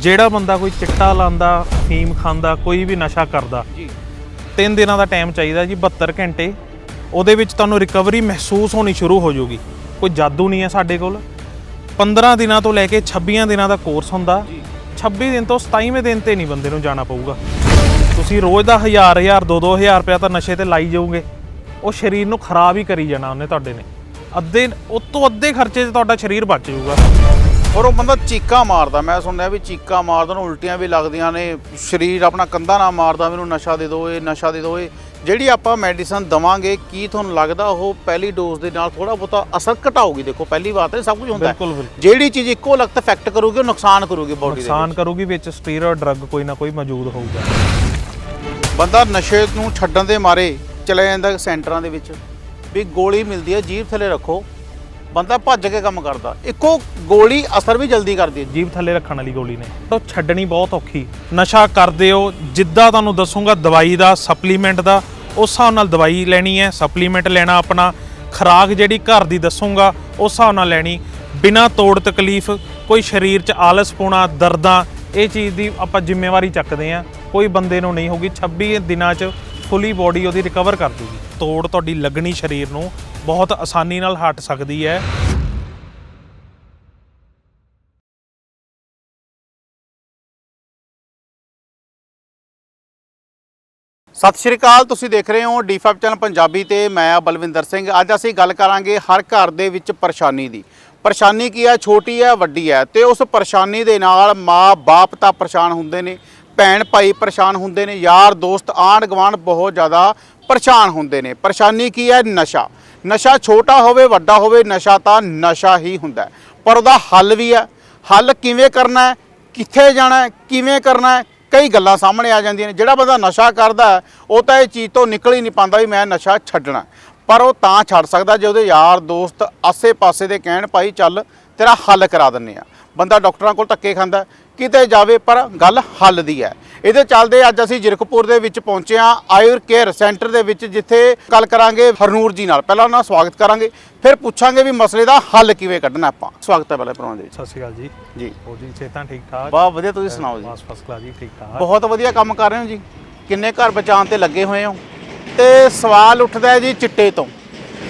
ਜਿਹੜਾ ਬੰਦਾ ਕੋਈ ਚਿੱਟਾ ਲਾਂਦਾ ਫੀਮ ਖਾਂਦਾ ਕੋਈ ਵੀ ਨਸ਼ਾ ਕਰਦਾ ਜੀ। ਤਿੰਨ ਦਿਨਾਂ ਦਾ ਟਾਈਮ ਚਾਹੀਦਾ ਜੀ 72 ਘੰਟੇ। ਉਹਦੇ ਵਿੱਚ ਤੁਹਾਨੂੰ ਰਿਕਵਰੀ ਮਹਿਸੂਸ ਹੋਣੀ ਸ਼ੁਰੂ ਹੋ ਜਾਊਗੀ। ਕੋਈ ਜਾਦੂ ਨਹੀਂ ਹੈ ਸਾਡੇ ਕੋਲ। 15 ਦਿਨਾਂ ਤੋਂ ਲੈ ਕੇ 26 ਦਿਨਾਂ ਦਾ ਕੋਰਸ ਹੁੰਦਾ। 26 ਦਿਨ ਤੋਂ 27ਵੇਂ ਦਿਨ ਤੇ ਨਹੀਂ ਬੰਦੇ ਨੂੰ ਜਾਣਾ ਪਊਗਾ। ਤੁਸੀਂ ਰੋਜ਼ ਦਾ 1000 1000 2 2000 ਰੁਪਇਆ ਤਾਂ ਨਸ਼ੇ ਤੇ ਲਾਈ ਜਾਓਗੇ। ਉਹ ਸਰੀਰ ਨੂੰ ਖਰਾਬ ਹੀ ਕਰੀ ਜਾਣਾ ਉਹਨੇ ਤੁਹਾਡੇ ਨੇ। ਅੱਧੇ ਉਹ ਤੋਂ ਅੱਧੇ ਖਰਚੇ 'ਚ ਤੁਹਾਡਾ ਸਰੀਰ ਬਚ ਜਾਊਗਾ। ਔਰ ਉਹ ਬੰਦਾ ਚੀਕਾਂ ਮਾਰਦਾ। ਮੈਂ ਸੁਣਿਆ ਵੀ ਚੀਕਾਂ ਮਾਰਦਾ ਨੂੰ ਉਲਟੀਆਂ ਵੀ ਲੱਗਦੀਆਂ ਨੇ। ਸਰੀਰ ਆਪਣਾ ਕੰਧਾ ਨਾ ਮਾਰਦਾ ਮੈਨੂੰ ਨਸ਼ਾ ਦੇ ਦਿਓ ਇਹ ਨਸ਼ਾ ਦੇ ਦਿਓ ਇਹ। ਜਿਹੜੀ ਆਪਾਂ ਮੈਡੀਸਨ ਦਵਾਂਗੇ ਕੀ ਤੁਹਾਨੂੰ ਲੱਗਦਾ ਉਹ ਪਹਿਲੀ ਡੋਜ਼ ਦੇ ਨਾਲ ਥੋੜਾ ਬਹੁਤਾ ਅਸਰ ਘਟਾਊਗੀ? ਦੇਖੋ ਪਹਿਲੀ ਵਾਰ ਤੇ ਸਭ ਕੁਝ ਹੁੰਦਾ। ਹੈ। ਜਿਹੜੀ ਚੀਜ਼ ਇੱਕੋ ਲਖਤ ਇਫੈਕਟ ਕਰੂਗੀ ਉਹ ਨੁਕਸਾਨ ਕਰੂਗੀ ਬਾਡੀ ਦੇ ਨੁਕਸਾਨ ਕਰੂਗੀ ਵਿੱਚ ਸਟੀਰੋਇਡ ਡਰੱਗ ਕੋਈ ਨਾ ਕੋਈ ਮੌਜੂਦ ਹੋਊਗਾ। ਬੰਦਾ ਨਸ਼ੇ ਨੂੰ ਛੱਡਣ ਦੇ ਮਾਰੇ ਚਲੇ ਜਾਂਦਾ ਸੈਂਟਰਾਂ ਦੇ ਵਿੱਚ ਵੀ ਗੋਲੀ ਮਿਲਦੀ ਹੈ ਜੀਭ ਥੱਲੇ ਰੱਖੋ। ਬੰਦਾ ਭੱਜ ਕੇ ਕੰਮ ਕਰਦਾ। ਇੱਕੋ ਗੋਲੀ ਅਸਰ ਵੀ ਜਲਦੀ ਕਰਦੀ ਹੈ। ਜੀਭ ਥੱਲੇ ਰੱਖਣ ਵਾਲੀ ਗੋਲੀ ਨੇ। ਉਹ ਛੱਡਣੀ ਬਹੁਤ ਔਖੀ। ਨਸ਼ਾ ਕਰਦੇ ਹੋ, ਜਿੱਦਾਂ ਤੁਹਾਨੂੰ ਦੱਸੂਗਾ, ਦਵਾਈ ਦਾ ਸਪਲੀਮੈਂਟ ਦਾ, ਉਸ ਹਿਸਾਬ ਨਾਲ ਦਵਾਈ ਲੈਣੀ ਹੈ ਸਪਲੀਮੈਂਟ ਲੈਣਾ ਆਪਣਾ। ਖਰਾਕ ਜਿਹੜੀ ਘਰ ਦੀ ਦੱਸੂਗਾ, ਉਸ ਹਿਸਾਬ ਨਾਲ ਲੈਣੀ। ਬਿਨਾ ਤੋੜ ਤਕਲੀਫ, ਕੋਈ ਸਰੀਰ 'ਚ ਆਲਸ ਪੂਣਾ ਦਰਦਾਂ, ਇਹ ਚੀਜ਼ ਦੀ ਆਪਾਂ ਜ਼ਿੰਮੇਵਾਰੀ ਚੱਕਦੇ ਆ ਕੋਈ ਬੰਦੇ ਨੂੰ ਨਹੀਂ ਹੋਗੀ 26 ਦਿਨਾਂ 'ਚ ਫੁੱਲੀ ਬੋਡੀ ਉਹਦੀ ਰਿਕਵਰ ਕਰ ਦੂਗੀ ਤੋੜ ਤੁਹਾਡੀ ਲੱਗਣੀ ਸਰੀਰ ਨੂੰ ਬਹੁਤ ਆਸਾਨੀ ਨਾਲ ਹਟ ਸਕਦੀ ਹੈ। ਸਤਿ ਸ਼੍ਰੀ ਅਕਾਲ, ਤੁਸੀਂ ਦੇਖ ਰਹੇ ਹੋ D5 ਚੈਨਲ ਪੰਜਾਬੀ ਤੇ ਮੈਂ ਆ ਬਲਵਿੰਦਰ ਸਿੰਘ। ਅੱਜ ਅਸੀਂ ਗੱਲ ਕਰਾਂਗੇ ਹਰ ਘਰ ਦੇ ਵਿੱਚ ਪਰੇਸ਼ਾਨੀ ਦੀ। ਪਰੇਸ਼ਾਨੀ ਕੀ ਹੈ? ਛੋਟੀ ਹੈ, ਵੱਡੀ ਹੈ? ਤੇ ਉਸ ਪਰੇਸ਼ਾਨੀ ਦੇ ਨਾਲ ਮਾਂ ਬਾਪ ਤਾਂ ਪਰੇਸ਼ਾਨ ਹੁੰਦੇ ਨੇ, ਭੈਣ ਭਾਈ ਪਰੇਸ਼ਾਨ ਹੁੰਦੇ ਨੇ, ਯਾਰ, ਦੋਸਤ ਆਂਢ ਗੁਆਂਢ ਬਹੁਤ ਜ਼ਿਆਦਾ ਪਰੇਸ਼ਾਨ ਹੁੰਦੇ ਨੇ। ਪਰੇਸ਼ਾਨੀ ਕੀ ਹੈ? ਨਸ਼ਾ। ਨਸ਼ਾ ਛੋਟਾ ਹੋਵੇ, ਵੱਡਾ ਹੋਵੇ, ਨਸ਼ਾ ਤਾਂ ਨਸ਼ਾ ਹੀ ਹੁੰਦਾ ਪਰ ਉਹਦਾ ਹੱਲ ਵੀ ਹੈ। ਹੱਲ ਕਿਵੇਂ ਕਰਨਾ ਹੈ? ਕਿੱਥੇ ਜਾਣਾ ਹੈ? ਕਿਵੇਂ ਕਰਨਾ ਹੈ? ਕਈ ਗੱਲਾਂ ਸਾਹਮਣੇ ਆ ਜਾਂਦੀਆਂ ਨੇ। ਜਿਹੜਾ ਬੰਦਾ ਨਸ਼ਾ ਕਰਦਾ ਉਹ ਤਾਂ ਇਹ ਚੀਜ਼ ਤੋਂ ਨਿਕਲ ਹੀ ਨਹੀਂ ਪਾਉਂਦਾ ਵੀ ਮੈਂ ਨਸ਼ਾ ਛੱਡਣਾ ਪਰ ਉਹ ਤਾਂ ਛੱਡ ਸਕਦਾ ਜੇ ਉਹਦੇ ਯਾਰ, ਦੋਸਤ ਆਸੇ-ਪਾਸੇ ਦੇ ਕਹਿਣ, ਭਾਈ ਚੱਲ, ਤੇਰਾ ਹੱਲ ਕਰਾ ਦਿੰਨੇ ਆ ਬੰਦਾ ਡਾਕਟਰਾਂ ਕੋਲ ਧੱਕੇ ਖਾਂਦਾ ਕਿਤੇ ਜਾਵੇ, ਪਰ ਗੱਲ ਹੱਲ ਦੀ ਹੈ। ਇਹਦੇ ਚੱਲਦੇ ਅੱਜ ਅਸੀਂ ਜਿਰਕਪੁਰ ਦੇ ਵਿੱਚ ਪਹੁੰਚੇ ਹਾਂ ਆਯੁਰ ਕੇਅਰ ਸੈਂਟਰ ਦੇ ਵਿੱਚ ਜਿੱਥੇ ਗੱਲ ਕਰਾਂਗੇ ਹਰਨੂਰ ਜੀ ਨਾਲ। ਪਹਿਲਾਂ ਉਹਨਾਂ ਦਾ ਸਵਾਗਤ ਕਰਾਂਗੇ ਫਿਰ ਪੁੱਛਾਂਗੇ ਵੀ ਮਸਲੇ ਦਾ ਹੱਲ ਕਿਵੇਂ ਕੱਢਣਾ ਆਪਾਂ। ਸਵਾਗਤ ਹੈ ਪਹਿਲੇ ਪ੍ਰਵਾਨ ਜੀ ਸਤਿ ਸ਼੍ਰੀ ਅਕਾਲ ਜੀ। ਜੀ। ਹੋ ਜੀ ਸਿਹਤਾਂ ਠੀਕ ਠਾਕ? ਬਹੁਤ ਵਧੀਆ ਤੁਸੀਂ ਸੁਣਾਓ ਜੀ? ਬਸ ਫਸਟ ਕਲਾਸ ਜੀ ਠੀਕ ਠਾਕ। ਬਹੁਤ ਵਧੀਆ ਕੰਮ ਕਰ ਰਹੇ ਹੋ ਜੀ। ਕਿੰਨੇ ਘਰ ਬਚਾਉਣ ਤੇ ਲੱਗੇ ਹੋਏ ਹੋ? ਤੇ ਸਵਾਲ ਉੱਠਦਾ ਹੈ ਜੀ ਚਿੱਟੇ ਤੋਂ।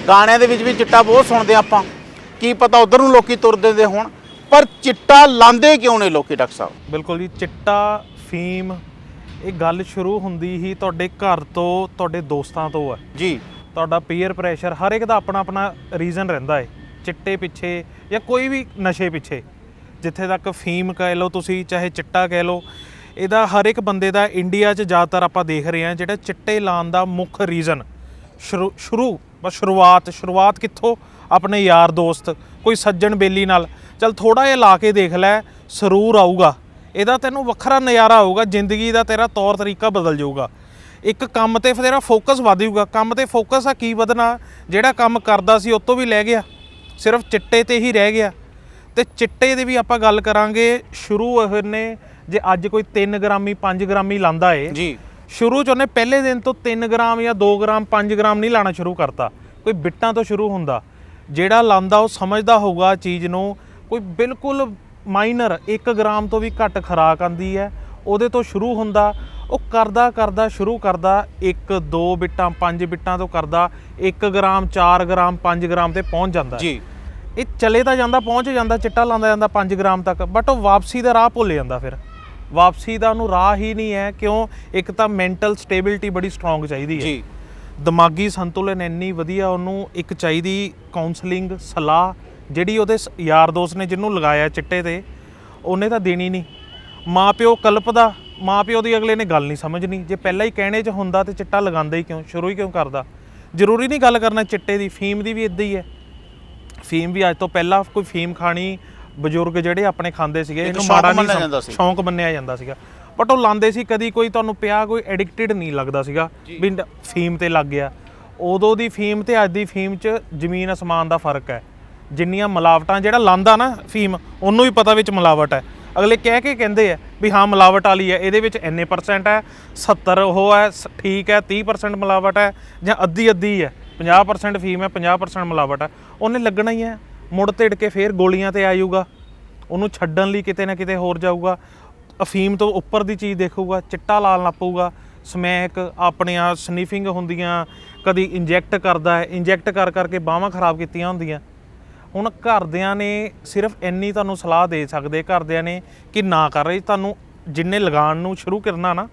ਗਾਣਿਆਂ ਦੇ ਵਿੱਚ ਵੀ ਚਿੱਟਾ ਬਹੁਤ ਸੁਣਦੇ ਆਪਾਂ। ਕੀ ਪਤਾ ਉਧਰ ਨੂੰ ਲੋਕੀ ਤੁਰਦੇ ਦੇ ਹੋਣ। ਪਰ ਚਿੱਟਾ ਲਾਂਦੇ ਕਿਉਂ ਨੇ ਲੋਕੀ ਡਾਕਟਰ ਸਾਹਿਬ? ਬਿਲਕੁਲ ਜੀ ਚਿੱਟਾ ਫੀਮ ਇਹ ਗੱਲ ਸ਼ੁਰੂ ਹੁੰਦੀ ਹੀ ਤੁਹਾਡੇ ਘਰ ਤੋਂ ਤੁਹਾਡੇ ਦੋਸਤਾਂ ਤੋਂ ਹੈ ਜੀ। ਤੁਹਾਡਾ ਪੀਅਰ ਪ੍ਰੈਸ਼ਰ ਹਰ ਇੱਕ ਦਾ ਆਪਣਾ ਆਪਣਾ ਰੀਜ਼ਨ ਰਹਿੰਦਾ ਹੈ ਚਿੱਟੇ ਪਿੱਛੇ ਜਾਂ ਕੋਈ ਵੀ ਨਸ਼ੇ ਪਿੱਛੇ। ਜਿੱਥੇ ਤੱਕ ਫੀਮ ਕਹਿ ਲਓ ਤੁਸੀਂ ਚਾਹੇ ਚਿੱਟਾ ਕਹਿ ਲਓ ਇਹਦਾ ਹਰ ਇੱਕ ਬੰਦੇ ਦਾ ਇੰਡੀਆ 'ਚ ਜ਼ਿਆਦਾਤਰ ਆਪਾਂ ਦੇਖ ਰਹੇ ਹਾਂ ਜਿਹੜਾ ਚਿੱਟੇ ਲਾਉਣ ਦਾ ਮੁੱਖ ਰੀਜ਼ਨ ਸ਼ੁਰੂ ਸ਼ੁਰੂ ਬਸ ਸ਼ੁਰੂਆਤ ਸ਼ੁਰੂਆਤ ਕਿੱਥੋਂ? ਆਪਣੇ ਯਾਰ ਦੋਸਤ ਕੋਈ ਸੱਜਣ ਬੇਲੀ ਨਾਲ। ਚਲ ਥੋੜਾ ਜਿਹਾ ਲਾ ਕੇ ਦੇਖ ਲੈ ਸਰੂਰ ਆਊਗਾ। ਇਹਦਾ ਤੈਨੂੰ ਵੱਖਰਾ ਨਜ਼ਾਰਾ ਆਊਗਾ ਜ਼ਿੰਦਗੀ ਦਾ ਤੇਰਾ ਤੌਰ ਤਰੀਕਾ ਬਦਲ ਜਾਊਗਾ। ਇੱਕ ਕੰਮ ਤੇ ਫਿਰ ਤੇਰਾ ਫੋਕਸ ਵਧ ਜਾਊਗਾ। ਕੰਮ ਤੇ ਫੋਕਸ ਆ ਕੀ ਵਧਣਾ? ਜਿਹੜਾ ਕੰਮ ਕਰਦਾ ਸੀ ਉਹ ਤੋਂ ਵੀ ਲੈ ਗਿਆ। ਸਿਰਫ ਚਿੱਟੇ ਤੇ ਹੀ ਰਹਿ ਗਿਆ। ਤੇ ਚਿੱਟੇ ਦੀ ਵੀ ਆਪਾਂ ਗੱਲ ਕਰਾਂਗੇ ਸ਼ੁਰੂ ਨੇ ਜੇ ਅੱਜ ਕੋਈ 3 ਗ੍ਰਾਮੀ 5 ਗ੍ਰਾਮੀ ਲਾਂਦਾ ਏ ਜੀ। ਸ਼ੁਰੂ ਚ ਉਹਨੇ ਪਹਿਲੇ ਦਿਨ ਤੋਂ 3 ਗ੍ਰਾਮ ਜਾਂ 2 ਗ੍ਰਾਮ 5 ਗ੍ਰਾਮ ਨਹੀਂ ਲਾਣਾ ਸ਼ੁਰੂ ਕਰਤਾ। ਕੋਈ ਬਿੱਟਾਂ ਤੋਂ ਸ਼ੁਰੂ ਹੁੰਦਾ। ਜਿਹੜਾ ਲਾਂਦਾ ਉਹ ਸਮਝਦਾ ਹੋਊਗਾ ਚੀਜ਼ ਨੂੰ। ਕੋਈ ਬਿਲਕੁਲ ਮਾਈਨਰ 1 ਗ੍ਰਾਮ ਤੋਂ ਵੀ ਘੱਟ ਖਰਾਕ ਆਂਦੀ ਹੈ। ਉਹਦੇ ਤੋਂ ਸ਼ੁਰੂ ਹੁੰਦਾ ਉਹ ਕਰਦਾ ਕਰਦਾ ਸ਼ੁਰੂ ਕਰਦਾ 1 2 ਬਿੱਟਾਂ 5 ਬਿੱਟਾਂ ਤੋਂ ਕਰਦਾ 1 ਗ੍ਰਾਮ 4 ਗ੍ਰਾਮ 5 ਗ੍ਰਾਮ ਤੇ ਪਹੁੰਚ ਜਾਂਦਾ ਜੀ। ਇਹ ਚਲੇ ਤਾਂ ਜਾਂਦਾ ਪਹੁੰਚ ਜਾਂਦਾ ਚਿੱਟਾ ਲਾਂਦਾ ਜਾਂਦਾ 5 ਗ੍ਰਾਮ ਤੱਕ ਬਟ ਉਹ ਵਾਪਸੀ ਦਾ ਰਾਹ ਭੁੱਲ ਜਾਂਦਾ ਫਿਰ। ਵਾਪਸੀ ਦਾ ਉਹਨੂੰ ਰਾਹ ਹੀ ਨਹੀਂ ਹੈ ਕਿਉਂ? ਇੱਕ ਤਾਂ ਮੈਂਟਲ ਸਟੇਬਿਲਿਟੀ ਬੜੀ ਸਟਰੋਂਗ ਚਾਹੀਦੀ ਹੈ। ਜੀ। ਦਿਮਾਗੀ ਸੰਤੁਲਨ ਇੰਨੀ ਵਧੀਆ ਉਹਨੂੰ ਇੱਕ ਚਾਹੀਦੀ ਕਾਉਂਸਲਿੰਗ ਸਲਾਹ ਜਿਹੜੀ ਉਹਦੇ ਸ- ਯਾਰ ਦੋਸਤ ਨੇ ਜਿਹਨੂੰ ਲਗਾਇਆ ਚਿੱਟੇ ਤੇ ਉਹਨੇ ਤਾਂ ਦੇਣੀ ਨਹੀਂ। ਮਾਪਿਓ ਕਲਪਦਾ ਮਾਪਿਓ ਦੀ ਅਗਲੇ ਨੇ ਗੱਲ ਨਹੀਂ ਸਮਝਣੀ। ਜੇ ਪਹਿਲਾਂ ਹੀ ਕਹਿਣੇ 'ਚ ਹੁੰਦਾ ਤੇ ਚਿੱਟਾ ਲਗਾਉਂਦਾ ਹੀ ਕਿਉਂ? ਸ਼ੁਰੂ ਹੀ ਕਿਉਂ ਕਰਦਾ? ਜ਼ਰੂਰੀ ਨਹੀਂ ਗੱਲ ਕਰਨਾ ਚਿੱਟੇ ਦੀ ਫੀਮ ਦੀ ਵੀ ਇਦਾਂ ਹੀ ਹੈ। ਫੀਮ ਵੀ ਅੱਜ ਤੋਂ ਪਹਿਲਾਂ ਕੋਈ ਫੀਮ ਖਾਣੀ ਬਜ਼ੁਰਗ ਜਿਹੜੇ ਆਪਣੇ ਖਾਂਦੇ ਸੀਗੇ ਇਹਨੂੰ ਸ਼ੌਕ ਮਾੜਾ ਨਹੀਂ ਮੰਨਿਆ ਜਾਂਦਾ ਸੀ। ਸ਼ੌਂਕ ਮੰਨਿਆ ਜਾਂਦਾ ਸੀਗਾ। ਬਟ ਉਹ ਲਾਂਦੇ ਸੀ ਕਦੀ ਕੋਈ ਤੁਹਾਨੂੰ ਪਿਆ ਕੋਈ ਐਡਿਕਟਡ ਨਹੀਂ ਲੱਗਦਾ ਸੀਗਾ ਵੀ ਫੀਮ ਤੇ ਲੱਗ ਗਿਆ। ਉਦੋਂ ਦੀ ਫੀਮ ਤੇ ਅੱਜ ਦੀ ਫੀਮ 'ਚ ਜ਼ਮੀਨ ਅਸਮਾਨ ਦਾ ਫ਼ਰਕ ਹੈ। ਜਿੰਨੀਆਂ ਮਿਲਾਵਟਾਂ, ਜਿਹੜਾ ਲਾਂਦਾ ਨਾ ਫੀਮ, ਉਹਨੂੰ ਵੀ ਪਤਾ ਵਿੱਚ ਮਿਲਾਵਟ ਹੈ। ਅਗਲੇ ਕਹਿ ਕੇ ਕਹਿੰਦੇ ਆ ਵੀ ਹਾਂ, ਮਿਲਾਵਟ ਵਾਲੀ ਹੈ, ਇਹਦੇ ਵਿੱਚ ਇੰਨੇ ਪਰਸੈਂਟ ਹੈ 70 ਉਹ ਹੈ, ਸ- ਠੀਕ ਹੈ 30% ਮਿਲਾਵਟ ਹੈ ਜਾਂ ਅੱਧੀ ਅੱਧੀ ਹੈ। 50% ਫੀਮ ਹੈ 50% ਮਿਲਾਵਟ ਹੈ। ਉਹਨੇ ਲੱਗਣਾ ਹੀ ਹੈ। ਮੁੜ ਤਿੜ ਕੇ ਫੇਰ ਗੋਲੀਆਂ ਤੇ ਆਜੂਗਾ ਉਹਨੂੰ ਛੱਡਣ ਲਈ ਕਿਤੇ ਨਾ ਕਿਤੇ ਹੋਰ ਜਾਊਗਾ। ਅਫੀਮ ਤੋਂ ਉੱਪਰ ਦੀ ਚੀਜ਼ ਦੇਖੂਗਾ, ਚਿੱਟਾ ਲਾਲ ਨਾਪੂਗਾ। ਸਮੈਕ ਆਪਣੀਆਂ ਸਨੀਫਿੰਗ ਹੁੰਦੀਆਂ, ਕਦੀ ਇੰਜੈਕਟ ਕਰਦਾ ਹੈ ਇੰਜੈਕਟ ਕਰ ਕਰਕੇ ਬਾਹਾਂ ਖਰਾਬ ਕੀਤੀਆਂ ਹੁੰਦੀਆਂ। ਹੁਣ ਘਰਦਿਆਂ ਨੇ ਸਿਰਫ ਇੰਨੀ ਤੁਹਾਨੂੰ ਸਲਾਹ ਦੇ ਸਕਦੇ ਘਰਦਿਆਂ ਨੇ ਕਿ ਨਾ ਕਰ ਰਹੀ ਤੁਹਾਨੂੰ ਜਿੰਨੇ ਲਗਾਉਣ ਨੂੰ ਸ਼ੁਰੂ ਕਰਨਾ ਨਾ